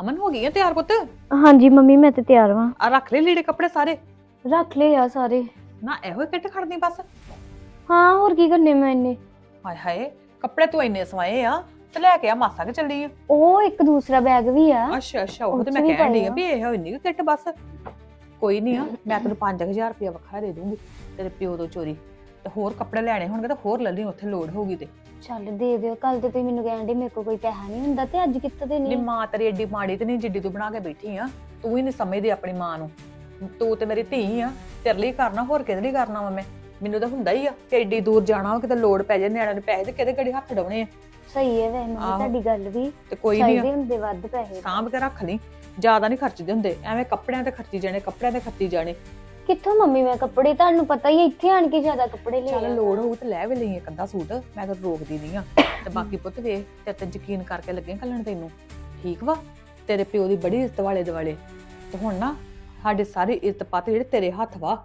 ਅਮਨ ਹੋ ਗਈ ਆ ਤਿਆਰ ਪੁੱਤ? ਹਾਂਜੀ ਮੰਮੀ ਮੈਂ ਤੇ ਤਿਆਰ ਵਾਂ। ਆ ਰੱਖ ਲੈ ਲੀੜੇ ਕੱਪੜੇ ਸਾਰੇ। ਰੱਖ ਲਏ ਆ ਸਾਰੇ। ਨਾ ਇਹੋ ਹੀ ਕਿੱਟ ਖੜਨੀ ਬਸ? ਹਾਂ ਹੋਰ ਕੀ ਕਰਨੇ ਮੈਂ ਇੰਨੇ? ਹਾਏ ਹਾਏ ਕੱਪੜੇ ਤੂੰ ਇੰਨੇ ਸਵਾਏ ਆ ਤੇ ਲੈ ਕੇ ਆ ਮਾਸਾ ਕੇ ਚੱਲੀ ਆ? ਉਹ ਇੱਕ ਦੂਸਰਾ ਬੈਗ ਵੀ ਆ। ਅੱਛਾ ਅੱਛਾ ਉਹ ਤੇ ਮੈਂ ਕਹਿਣ ਡਈ ਆ। ਵੀ ਇਹ ਇੰਨੀ ਕੁ ਕਿੱਟ ਬਸ। ਕੋਈ ਨਹੀਂ ਆ ਮੈਂ ਤੈਨੂੰ 5000 ਰੁਪਇਆ ਵੱਖਰਾ ਦੇ ਦੂੰਗੀ ਤੇਰੇ ਪਿਓ ਤੋਂ ਚੋਰੀ। ਤੇ ਹੋਰ ਕੱਪੜੇ ਲੈਣੇ ਹੋਣਗੇ ਤਾਂ ਹੋਰ ਲੈ ਲਈ ਉੱਥੇ ਲੋੜ ਹੋਊਗੀ ਤੇ। ਚੱਲ ਦੇ ਦਿਓ ਕੱਲ ਤੇ ਤੁਸੀਂ ਮੈਨੂੰ ਕਹਿੰਦੇ ਮੇਰੇ ਕੋਲ ਕੋਈ ਪੈਸਾ ਨਹੀਂ ਹੁੰਦਾ ਤੇ ਅੱਜ ਕਿੱਥੇ ਦੇ ਨੀ ਨਹੀਂ ਮਾਂ ਤੇਰੀ ਏਡੀ ਮਾੜੀ ਤੇ ਨਹੀਂ ਜਿੱਡੀ ਤੂੰ ਬਣਾ ਕੇ ਬੈਠੀ ਆ। ਤੂੰ ਹੀ ਨਹੀਂ ਸਮਝਦੀ ਆਪਣੀ ਮਾਂ ਨੂੰ। ਤੂੰ ਤੇ ਮੇਰੀ ਧੀ ਆ ਤੇਰੇ ਲਈ ਕਰਨਾ ਹੋਰ ਕਿਹਦੇ ਲਈ ਕਰਨਾ ਵਾ ਮੈਂ? ਮੈਨੂੰ ਤਾਂ ਹੁੰਦਾ ਹੀ ਆ ਕਿ ਏਡੀ ਦੂਰ ਜਾਣਾ ਵਾ ਕਿਤੇ ਲੋੜ ਪੈ ਜਾਏ ਨਿਆਣਿਆਂ ਦੇ ਪੈਸੇ ਤੇ ਕਿਹਦੇ ਕਿਹੜੇ ਹੱਥ ਡਾਉਣੇ ਆ। ਸਹੀ ਹੈ ਵੈ ਮੰਮੀ ਆਹੋ। ਤੁਹਾਡੀ ਗੱਲ ਵੀ ਤੇ ਕੋਈ ਨਹੀਂ ਚਾਹੀਦੇ ਹੁੰਦੇ ਵੱਧ ਪੈਸੇ। ਸਾਂਭ ਕੇ ਰੱਖ ਲਈ ਜ਼ਿਆਦਾ ਨਹੀਂ ਖਰਚਦੇ ਹੁੰਦੇ ਐਵੇਂ ਕੱਪੜਿਆਂ ਤੇ ਖਰਚੀ ਜਾਣੇ ਕੱਪੜਿਆਂ ਤੇ ਖਰਚੀ ਜਾਣੇ। ਕਿੱਥੋਂ ਮੰਮੀ ਮੈਂ ਕੱਪੜੇ ਤੁਹਾਨੂੰ ਪਤਾ ਹੀ ਹੈ, ਇੱਥੇ ਆਣ ਕੇ ਜ਼ਿਆਦਾ ਕੱਪੜੇ ਲੈ ਚੱਲ। ਲੋੜ ਹੋਊ ਤੇ ਲੈ ਵੀ ਲਈ ਇੱਕ ਅੱਧਾ ਸੂਟ ਮੈਂ ਤਾਂ ਰੋਕਦੀ ਨਹੀਂ ਆ। ਤੇ ਬਾਕੀ ਪੁੱਤ ਵੇਖ ਤੇ ਤੇ ਯਕੀਨ ਕਰਕੇ ਲੱਗੇ ਕੱਲਣ ਤੈਨੂੰ। ਠੀਕ ਵਾ? ਤੇਰੇ ਪਿਓ ਦੀ ਬੜੀ ਇੱਜ਼ਤ ਵਾਲੇ ਦੁਆਲੇ। ਤੇ ਹੁਣ ਨਾ ਸਾਡੇ ਸਾਰੇ ਇੱਜ਼ਤ ਪਾਤੇ ਜਿਹੜੇ ਤੇਰੇ ਹੱਥ ਵਾ।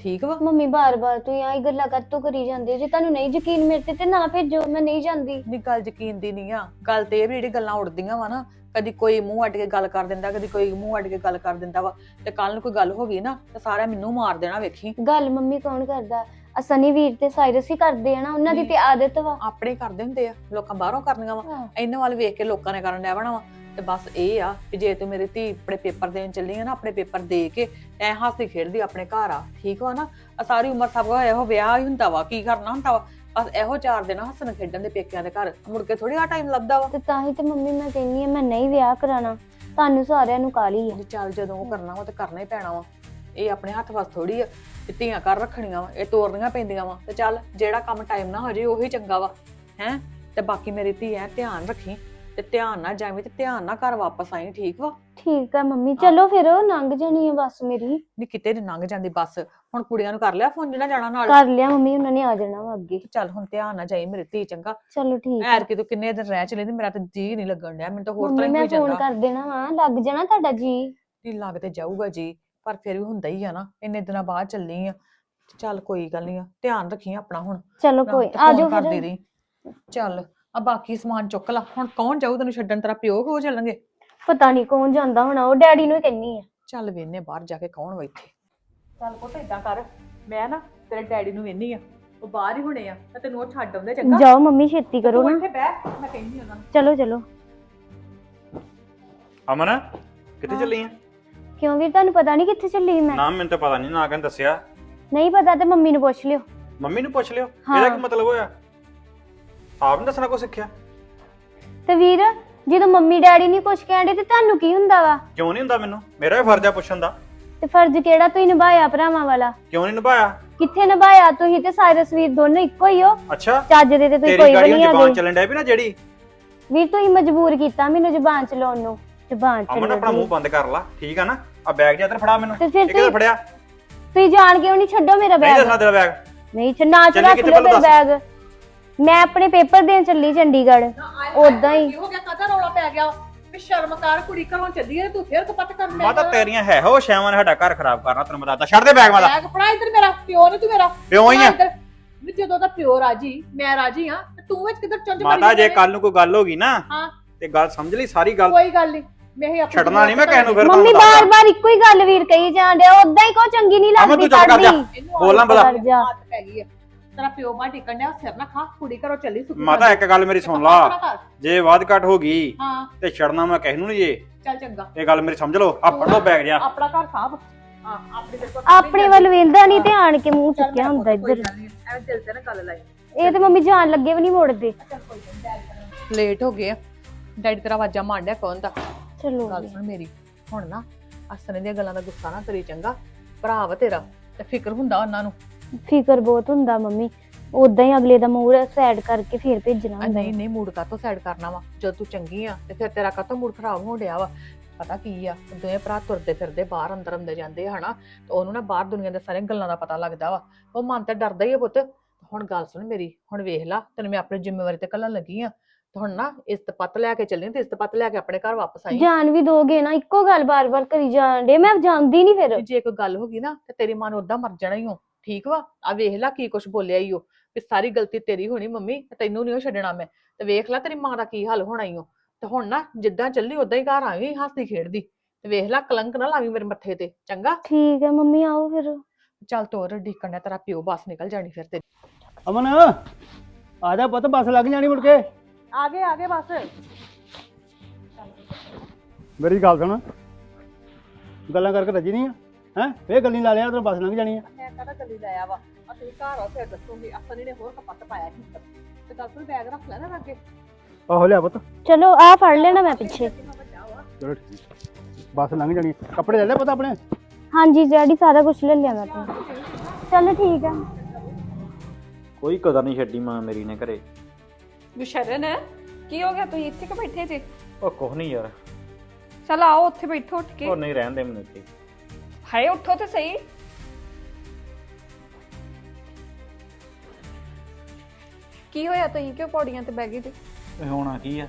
ਠੀਕ ਵਾ? ਮੰਮੀ ਬਾਰ-ਬਾਰ ਤੁਸੀਂ ਆਹੀ ਗੱਲਾਂ ਕਰਤੋਂ ਕਰੀ ਜਾਂਦੇ ਹੋ। ਜੇ ਤੁਹਾਨੂੰ ਨਹੀਂ ਯਕੀਨ ਮੇਰੇ ਤੇ ਤੇ ਨਾ ਭੇਜੋ ਮੈਂ ਨਹੀਂ ਜਾਂਦੀ। ਨੀ ਗੱਲ ਯਕੀਨ ਦੀ ਨਹੀਂ ਆ। ਗੱਲ ਤੇ ਇਹ ਵੀ ਜਿਹੜੀ ਗੱਲਾਂ ਉੜਦੀਆਂ ਵਾ ਨਾ ਕਦੀ ਕੋਈ ਮੂੰਹ ਅੱਡ ਕੇ ਗੱਲ ਕਰ ਦਿੰਦਾ ਕਦੀ ਕੋਈ ਮੂੰਹ ਅੱਡ ਕੇ ਗੱਲ ਕਰ ਦਿੰਦਾ ਵਾ। ਤੇ ਕੱਲ ਨੂੰ ਕੋਈ ਗੱਲ ਹੋ ਗਈ ਨਾ ਤੇ ਸਾਰਾ ਮੈਨੂੰ ਮਾਰ ਦੇਣਾ ਵੇਖੀ। ਗੱਲ ਮੰਮੀ ਕੌਣ ਕਰਦਾ? ਅਸਨੀ ਵੀਰ ਤੇ ਸਾਇਰਸ ਹੀ ਕਰਦੇ ਆ ਨਾ ਉਹਨਾਂ ਦੀ ਤੇ ਆਦਤ ਵਾ। ਆਪਣੇ ਕਰਦੇ ਹੁੰਦੇ ਆ ਲੋਕਾਂ ਬਾਹਰੋਂ ਕਰਨੀਆਂ ਵਾ। ਹਾਂ। ਇਹਨਾਂ ਵੱਲ ਵੇਖ ਕੇ ਲੋਕਾਂ ਨੇ ਕਰਨ ਡਿਆ ਬਣਾ ਵਾ। ਤੇ ਬਸ ਇਹ ਆ ਕਿ ਜੇ ਤੂੰ ਮੇਰੀ ਧੀ ਆਪਣੇ ਪੇਪਰ ਦੇਣ ਚੱਲੀ ਆ ਨਾ ਆਪਣੇ ਪੇਪਰ ਦੇ ਕੇ ਐ ਹੱਸਦੀ ਖੇਡਦੀ ਆਪਣੇ ਘਰ ਆ ਠੀਕ ਵਾ ਨਾ? ਆ ਸਾਰੀ ਉਮਰ ਸਭ ਕੋ ਇਹੋ ਵਿਆਹ ਹੀ ਹੁੰਦਾ ਵਾ ਕੀ ਕਰਨਾ ਹੁੰਦਾ ਵਾ? ਬਸ ਇਹੋ ਚਾਰ ਦਿਨ ਹੱਸਣ ਖੇਡਣ ਦੇ ਪੇਕਿਆਂ ਦੇ ਘਰ ਮੁੜ ਕੇ ਥੋੜੀ ਆ ਟਾਈਮ ਲੱਭਦਾ ਵਾ। ਤੇ ਤਾਂ ਹੀ ਤੇ ਮੰਮੀ ਮੈਂ ਕਹਿੰਨੀ ਆ ਮੈਂ ਨਹੀਂ ਵਿਆਹ ਕਰਾਣਾ ਤੁਹਾਨੂੰ ਸਾਰਿਆਂ ਨੂੰ ਕਾਲੀ ਆ। ਚੱਲ ਜਦੋਂ ਉਹ ਕਰਨਾ ਵਾ ਤੇ ਕਰਨਾ ਹੀ ਪੈਣਾ ਵਾ। ਇਹ ਆਪਣੇ ਹੱਥ ਵਸ ਥੋੜੀ ਆ ਕਿ ਧੀਆਂ ਕਰ ਰੱਖਣੀਆਂ ਵਾ ਇਹ ਤੋਰਨੀਆਂ ਪੈਂਦੀਆਂ ਵਾ। ਤੇ ਚੱਲ ਜਿਹੜਾ ਕੰਮ ਟਾਈਮ ਨਾਲ ਹੋ ਜੇ ਉਹੀ ਚੰਗਾ ਵਾ ਹੈ? ਤੇ ਬਾਕੀ ਮੇਰੀ ਧੀ ਐ ਧਿਆਨ ਰੱਖੀ। ਤੇ ਧਿਆਨ ਨਾਲ ਜਾਵੇਂ ਤੇ ਧਿਆਨ ਨਾਲ ਘਰ ਵਾਪਸ ਆਈ ਠੀਕ ਵਾ? ਠੀਕ ਆ ਮੰਮੀ ਚਲੋ ਫਿਰ ਲੰਘ ਜਾਣੀ ਆ ਬੱਸ ਮੇਰੀ। ਨੀ ਕਿਤੇ ਨੀ ਲੰਘ ਜਾਂਦੀ ਬੱਸ। ਹੁਣ ਕੁੜੀਆਂ ਨੂੰ ਕਰ ਲਿਆ ਫੋਨ ਜਿਹੜਾ ਜਾਣਾ ਨਾਲ? ਕਰ ਲਿਆ ਮੰਮੀ ਉਹਨਾਂ ਨੇ ਆ ਜਾਣਾ ਵਾ ਅੱਗੇ। ਚੱਲ ਹੁਣ ਧਿਆਨ ਨਾਲ ਜਾਈ ਮੇਰੀ ਧੀ ਚੰਗਾ। ਚਲੋ ਠੀਕ ਐਰ ਕਿ ਤੂੰ ਕਿੰਨੇ ਦਿਨ ਰਹਿ ਚਲੇ ਤੇ ਮੇਰਾ ਤਾਂ ਜੀ ਨਹੀਂ ਲੱਗਣ ਡਿਆ ਮੈਨੂੰ ਤਾਂ ਹੋਰ ਮੰਮੀ ਤਰ੍ਹਾਂ ਹੀ ਮੈਂ ਹੋਈ ਫੋਨ ਜਾਂਦਾ ਕਰ ਦੇਣਾ ਵਾ ਲੱਗ ਜਾਣਾ ਤੁਹਾਡਾ ਜੀ। ਨੀ ਲੱਗ ਤੇ ਜਾਊਗਾ ਜੀ ਪਰ ਫਿਰ ਵੀ ਹੁੰਦਾ ਹੀ ਆ ਨਾ ਇੰਨੇ ਦਿਨਾਂ ਬਾਅਦ ਚੱਲੀ ਆ। ਚੱਲ ਕੋਈ ਗੱਲ ਨਹੀਂ ਆ ਧਿਆਨ ਰੱਖੀ ਆਪਣਾ ਹੁਣ। ਚਲੋ ਕੋਈ ਤੇ ਆ phone ਜਾਓ ਕਰਦੀ ਫਿਰ ਰਹੀ। ਚੱਲ। ਆ ਬਾਕੀ ਸਮਾਨ ਚੁੱਕ ਲਾ। ਹੁਣ ਕੌਣ ਜਾਊ ਤੈਨੂੰ ਛੱਡਣ? ਤੇਰਾ ਪਿਓ ਕੋ ਚੱਲਣਗੇ? ਪਤਾ ਨਹੀਂ ਕੌਣ ਜਾਂਦਾ ਹੋਣਾ ਉਹ ਡੈਡੀ ਨੂੰ ਹੀ ਕਹਿੰਨੀ ਆ। ਚੱਲ ਵੇਨੇ ਬਾਹਰ ਜਾ ਕੇ ਕੌਣ ਵਾ ਇੱਥੇ? ਚੱਲ ਪੁੱਤ ਇਦਾਂ ਕਰ ਮੈਂ ਨਾ ਤੇਰੇ ਡੈਡੀ ਨੂੰ ਵੇਨੀ ਆ। ਉਹ ਬਾਹਰ ਹੀ ਹੋਣੇ ਆ ਤਾਂ ਤੈਨੂੰ ਉਹ ਛੱਡ ਆਉਂਦੇ ਚੰਗਾ। ਜਾਓ ਮੰਮੀ ਛੇਤੀ ਕਰੋ ਤੂੰ ਨਾ। ਇੱਥੇ ਬਹਿ ਮੈਂ ਕਹਿੰਦੀ ਉਹਨਾਂ ਨੂੰ। ਚਲੋ ਚਲੋ। ਅਮਨ ਕਿੱਥੇ ਚੱਲੀ ਆ? ਕਿਉਂ ਵੀ ਤੁਹਾਨੂੰ ਪਤਾ ਨਹੀਂ ਕਿੱਥੇ ਚੱਲੀ ਮੈਂ? ਨਾ ਮੈਨੂੰ ਤਾਂ ਪਤਾ ਨਹੀਂ ਨਾ ਕਹਿੰਦਾ ਦੱਸਿਆ। ਨਹੀਂ ਪਤਾ ਤੇ ਮੰਮੀ ਨੂੰ ਪੁੱਛ ਲਿਓ। ਮੰਮੀ ਨੂੰ ਪੁੱਛ ਲਿਓ? ਹਾਂ। ਇਹਦਾ ਕੀ ਮਤਲਬ ਹੋਇਆ? ਆਪ ਨੇ ਦੱਸਣਾ ਕੋ ਸਿੱਖਿਆ? ਤੇ ਵੀਰ ਜਦੋਂ ਮੰਮੀ ਡੈਡੀ ਨਹੀਂ ਕੁਝ ਕਹਿੰਦੇ ਤੇ ਤੁਹਾਨੂੰ ਕੀ ਹੁੰਦਾ ਵਾ? ਕਿਉਂ ਨਹੀਂ ਹੁੰਦਾ ਮੈਨੂੰ? ਮੇਰਾ ਵੀ ਫਰਜ਼ ਆ ਪੁੱਛਣ ਦਾ। ਤੇ ਫਰਜ਼ ਕਿਹੜਾ ਤੁਸੀਂ ਨਿਭਾਇਆ ਭਰਾਵਾਂ ਵਾਲਾ? ਕਿਉਂ ਨਹੀਂ ਨਿਭਾਇਆ? ਕਿੱਥੇ ਨਿਭਾਇਆ ਤੁਸੀਂ ਤੇ ਸਾਇਰਸ ਵੀਰ ਦੋਨੋਂ ਇੱਕੋ ਹੀ ਹੋ? ਅੱਛਾ। ਚੱਜ ਦੇ ਤੇ ਤੁਸੀਂ ਤੇਰੀ ਕੋਈ ਵੀ ਗਾੜੀ ਨਹੀਂ ਜ਼ਬਾਨ ਹੈਗੇ ਚੱਲਣ ਡਿਆ ਵੀ ਨਾ ਜਿਹੜੀ? ਵੀਰ ਤੁਸੀਂ ਮਜਬੂਰ ਕੀਤਾ ਮੈਨੂੰ ਜ਼ਬਾਨ ਚਲਾਉਣ ਨੂੰ। ਜ਼ਬਾਨ ਅਮਨ ਆਪਣਾ ਮੂੰਹ ਬੰਦ ਕਰ ਲਾ। ਠੀਕ ਆ ਨਾ? ਆ ਬੈਗ ਜ਼ਿਆਦਾ ਫੜਾ ਮੈਨੂੰ। ਤੇ ਫਿਰ ਤੁਸੀਂ ਫੜਿਆ। ਤੁਸੀਂ ਜਾਣ ਕੇ ਉਹ ਨਹੀਂ ਛੱਡੋ ਮੇਰਾ ਨਹੀਂ ਬੈਗ ਦੱਸਣਾ ਤੇਰਾ ਬੈਗ ਨਹੀਂ ਛ- ਨਾ ਚ ਚੱਲੀ ਰੱਖ ਕਿੱਥੇ ਲਓ ਪਹਿਲਾਂ ਮੇਰਾ ਬੈਗ ਮੈਂ ਆਪਣੇ ਪੇਪਰ ਦੇਣ ਚੱਲੀ ਚੰਡੀਗੜ੍ਹ। ਉਦਾਂ ਹੀ। ਹੋ ਗਿਆ ਕਾਹਦਾ ਰੌਲਾ ਪੈ ਗਿਆ? ਵੀ ਸ਼ਰਮ ਕਰ ਕੁੜੀ ਘਰੋਂ ਚੱਲੀ ਐ ਤੂੰ ਫੇਰ ਕਪੱਤ ਕਰਨ ਲੱਗ ਮਾਤਾ ਤੇਰੀਆਂ ਹੈ ਹੋ ਸ਼ੈਵਾਂ ਨੇ ਸਾਡਾ ਘਰ ਖਰਾਬ ਕਰਨਾ ਤੈਨੂੰ ਮੈਂ ਦੱਸਦਾ। ਛੱਡ ਦੇ ਬੈਗ ਮਾਤਾ। ਬੈਗ ਫੜਾ ਇੱਧਰ ਮੇਰਾ ਪਿਓ ਨੇ ਤੂੰ ਮੇਰਾ। ਪਿਓ ਹੀ ਆ। ਵੀ ਜਦੋਂ ਦਾ ਪਿਓ ਰਾਜੀ ਮੈਂ ਰਾਜੀ ਆ ਤੇ ਤੂੰ ਵਿੱਚ ਕਿੱਧਰ ਚੁੰਝ ਮਾਤਾ ਜੇ ਕੱਲ ਨੂੰ ਕੋਈ ਗੱਲ ਹੋ ਗਈ ਨਾ ਹਾਂ। ਤੇ ਗੱਲ ਸਮਝ ਲਈ ਸਾਰੀ ਗੱਲ। ਕੋਈ ਗੱਲ ਨਹੀਂ ਮੈਂ ਹੀ ਆਪਣੀ ਛੱਡਣਾ ਨਹੀਂ ਮੈਂ ਕਿਸੇ ਨੂੰ ਫਿਰ ਮੰਮੀ ਬਾਰ-ਬਾਰ ਇੱਕੋ ਹੀ ਗੱਲ ਵੀਰ ਕਹੀ ਜਾਂਦੇ ਉਦਾਂ ਹੀ ਕੋ ਚੰਗੀ ਨਹੀਂ ਲੱਗਦੀ ਤੂੰ ਚੁੱਪ ਕਰ ਜਾ। ਪੜ੍ਹਨੀ। ਇਹਨੂੰ ਬੋਲਾਂ ਜਾ। ਆਦਤ ਪੈ ਗਈ ਆ। ਤੇਰਾ ਪਿਓ ਬਾਹਰ ਟਿਕਣ ਡਿਆ ਸਿਰ ਨਾ ਖਾ ਕੁੜੀ ਘਰੋਂ ਚੱਲੀ ਸੁੱਕੀ ਮਾਤਾ ਇੱਕ ਗੱਲ ਮੇਰੀ ਸੁਣ ਲਾ। ਜੇ ਵਾਦ ਘਟ ਹੋ ਗਈ ਹਾਂ। ਤੇ ਛੱਡਣਾ ਮੈਂ ਨੂੰ ਨਹੀਂ ਜੇ। ਚੱਲ ਚੰਗਾ। ਇਹ ਗੱਲ ਮੇਰੀ ਸਮਝ ਲਓ ਆ ਫੜ ਲਓ ਬੈਗ ਜਿਆ ਆਪਣਾ ਘਰ ਸਾਹਬ ਹਾਂ ਆਪਣੀ ਵੱਲ ਵੇਂਦਾ ਨਹੀਂ ਤੇ ਆਣ ਕੇ ਮੂੰਹ ਚੁੱਕਿਆ ਹੁੰਦਾ ਇੱਧਰ। ਐਵੇਂ ਦਿਲ ਤੇ ਨਾ ਗੱਲ ਲਾਈ। ਇਹ ਤੇ ਮੰਮੀ ਜਾਣ ਲੱਗੇ ਵੀ ਨਹੀਂ ਮੁੜਦੇ। ਲੇਟ ਹੋ ਗਏ ਆ। ਡੈਡੀ ਤੇਰਾ ਆਵਾਜ਼ਾਂ ਮਾਰਦਿਆ ਕੌਣ ਦਾ। ਚਲੋ ਗੱਲ ਸੁਣ ਮੇਰੀ। ਹੁਣ ਨਾ ਅਸਨੇ ਦੀਆਂ ਗੱਲਾਂ ਦਾ ਗੁੱਸਾ ਨਾ ਕਰੀ ਚੰਗਾ। ਭਰਾ ਵਾ ਤੇਰਾ ਤੇ ਫਿਕਰ ਹੁੰਦਾ ਉਹਨਾਂ ਨੂੰ। ਫਿਕਰ ਬਹੁਤ ਹੁੰਦਾ ਮੰਮੀ। ਉਦਾਂ ਹੀ ਅਗਲੇ ਦਾ ਮੂਡ ਸਾਈਡ ਕਰਕੇ ਫੇਰ ਭੇਜਣਾ ਆ ਹੁੰਦਾ। ਨਹੀਂ ਨਹੀਂ ਮੂਡ ਕਾਤੋਂ ਸਾਈਡ ਕਰਨਾ ਵਾ? ਜਦ ਤੂੰ ਚੰਗੀ ਆ ਤੇ ਫਿਰ ਤੇਰਾ ਕਾਤੋਂ ਮੂਡ ਖਰਾਬ ਹੋਣ ਡਿਆ ਵਾ? ਪਤਾ ਕੀ ਆ ਦੋਵੇਂ ਭਰਾ ਤੁਰਦੇ ਫਿਰਦੇ ਬਾਹਰ ਅੰਦਰ ਆਉਂਦੇ ਜਾਂਦੇ ਆ ਹਨਾ? ਤੇ ਉਹਨੂੰ ਨਾ ਬਾਹਰ ਦੁਨੀਆ ਦੇ ਸਾਰੇ ਗੱਲਾਂ ਦਾ ਪਤਾ ਲੱਗਦਾ ਵਾ। ਉਹ ਮਨ ਤੇ ਡਰਦਾ ਹੀ ਆ ਪੁੱਤ। ਹੁਣ ਗੱਲ ਸੁਣ ਮੇਰੀ ਹੁਣ ਵੇਖ ਲਾ ਤੈਨੂੰ ਮੈਂ ਆਪਣੀ ਜ਼ਿੰਮੇਵਾਰੀ ਤੇ ਕੱਲਣ ਲੱਗੀ ਆ। ਤੇ ਹੁਣ ਨਾ ਇਸਤਪਤ ਲੈ ਕੇ ਚੱਲੀ ਤੇ ਇਸਤਪਤ ਲੈ ਕੇ ਆਪਣੇ ਘਰ ਵਾਪਸ ਆਈ। ਜਾਨ ਵੀ ਦੋਗੇ ਨਾ ਇੱਕੋ ਗੱਲ ਬਾਰ-ਬਾਰ ਕਰੀ ਜਾਣ ਡੇ ਮੈਂ ਜਾਂਦੀ ਨਹੀਂ ਫਿਰ। ਜੇ ਕੋਈ ਗੱਲ ਹੋ ਗਈ ਨਾ ਤੇ ਤੇਰੀ ਮਾਂ ਨੇ ਉਦਾਂ ਮਰ ਜਾਣਾ ਹੀ ਹੋ ਠੀਕ ਵਾ? ਆ ਵੇਖ ਲੈ ਕੀ ਕੁਛ ਬੋਲਿਆ ਈ ਉਹ। ਵੀ ਸਾਰੀ ਗਲਤੀ ਤੇਰੀ ਹੋਣੀ ਮੰਮੀ ਤੈਨੂੰ ਨਹੀਂ ਉਹ ਛੱਡਣਾ ਮੈਂ। ਤੇ ਵੇਖ ਲੈ ਤੇਰੀ ਮਾਂ ਦਾ ਕੀ ਹਾਲ ਹੋਣਾ ਈ ਓ। ਤੇ ਹੁਣ ਨਾ ਜਿੱਦਾਂ ਚੱਲੀ ਉਦਾਂ ਹੀ ਘਰ ਆਵੀਂ ਹੱਸਦੀ ਖੇਡਦੀ। ਤੇ ਵੇਖ ਲੈ ਕਲੰਕ ਨਾ ਲਾਵੀਂ ਮੇਰੇ ਮੱਥੇ ਤੇ ਚੰਗਾ? ਠੀਕ ਹੈ ਮੰਮੀ ਆਓ ਫਿਰ। ਚੱਲ ਤੋਰ ਢੀਕਣ ਤੇਰਾ ਪਿਓ ਬੱਸ ਨਿਕਲ ਜਾਣੀ ਫਿਰ ਤੇ ਅਮਨ ਆ ਜਾ ਪੁੱਤ ਬੱਸ ਲੱਗ ਜਾਣੀ ਮੁੜ ਕੇ। ਆ ਗਏ ਆ ਗਏ ਬਸ। ਮੇਰੀ ਗੱਲ ਸੁਣ। ਗੱਲਾਂ ਕਰਕੇ ਰੱਜੀ ਨਹੀਂ ਆ? ਹੈ? ਫੇਰ ਗੱਲੀ ਲਾ ਲਿਆ ਤੇ ਬੱਸ ਲੰਘ ਜਾਣੀ ਆ। ਮੈਂ ਕਹਦਾ ਗੱਲੀ ਲਾਇਆ ਵਾ। ਆ ਤੁਸੀਂ ਘਰ ਆਓ ਫਿਰ ਦੱਸੂਗੀ। ਅਸਲੀ ਨੇ ਹੋਰ ਕਪੱਤ ਪਾਇਆ ਸੀ ਤੇ ਦੱਸ ਤੂੰ ਬੈਗ ਰੱਖ ਲੈ ਨਾ ਅੱਗੇ ਆਹੋ ਲਿਆ ਪੁੱਤ। ਚਲੋ ਆ ਫੜ ਲੈਣਾ ਮੈਂ ਪਿੱਛੇ। ਚਲੋ ਠੀਕ ਬੱਸ ਲੰਘ ਜਾਣੀ ਕੱਪੜੇ ਲੈ ਲੈ ਪੁੱਤ ਆਪਣੇ? ਹਾਂਜੀ ਡੈਡੀ ਸਾਰਾ ਕੁਝ ਲੈ ਲਿਆ ਮੈਂ ਤਾਂ। ਚਲੋ ਠੀਕ ਹੈ ਕੋਈ ਕਦਰ ਨਹੀਂ ਛੱਡੀ ਮਾਂ ਮੇਰੀ ਨੇ ਘਰੇ। ਗੁਸ਼ਰਨ ਕੀ ਹੋ ਗਿਆ? ਤੁਸੀਂ ਇੱਥੇ ਕਿ ਬੈਠੇ ਜੇ? ਉਹ ਕੁਛ ਨਹੀਂ ਯਾਰ। ਚਲ ਆਓ ਉੱਥੇ ਬੈਠੋ ਉੱਠ ਕੇ। ਉਹ ਨਹੀਂ ਰਹਿਣ ਦੇ ਮੈਨੂੰ ਇੱਥੇ। ਹਾਏ ਉੱਠੋ ਤੇ ਸਹੀ। ਕੀ ਹੋਇਆ ਤੁਸੀਂ? ਕਿਉਂ ਪੌੜੀਆਂ ਤੇ ਬਹਿ ਗਏ ਜੇ ਇਹ ਹੋਣਾ ਕੀ ਆ?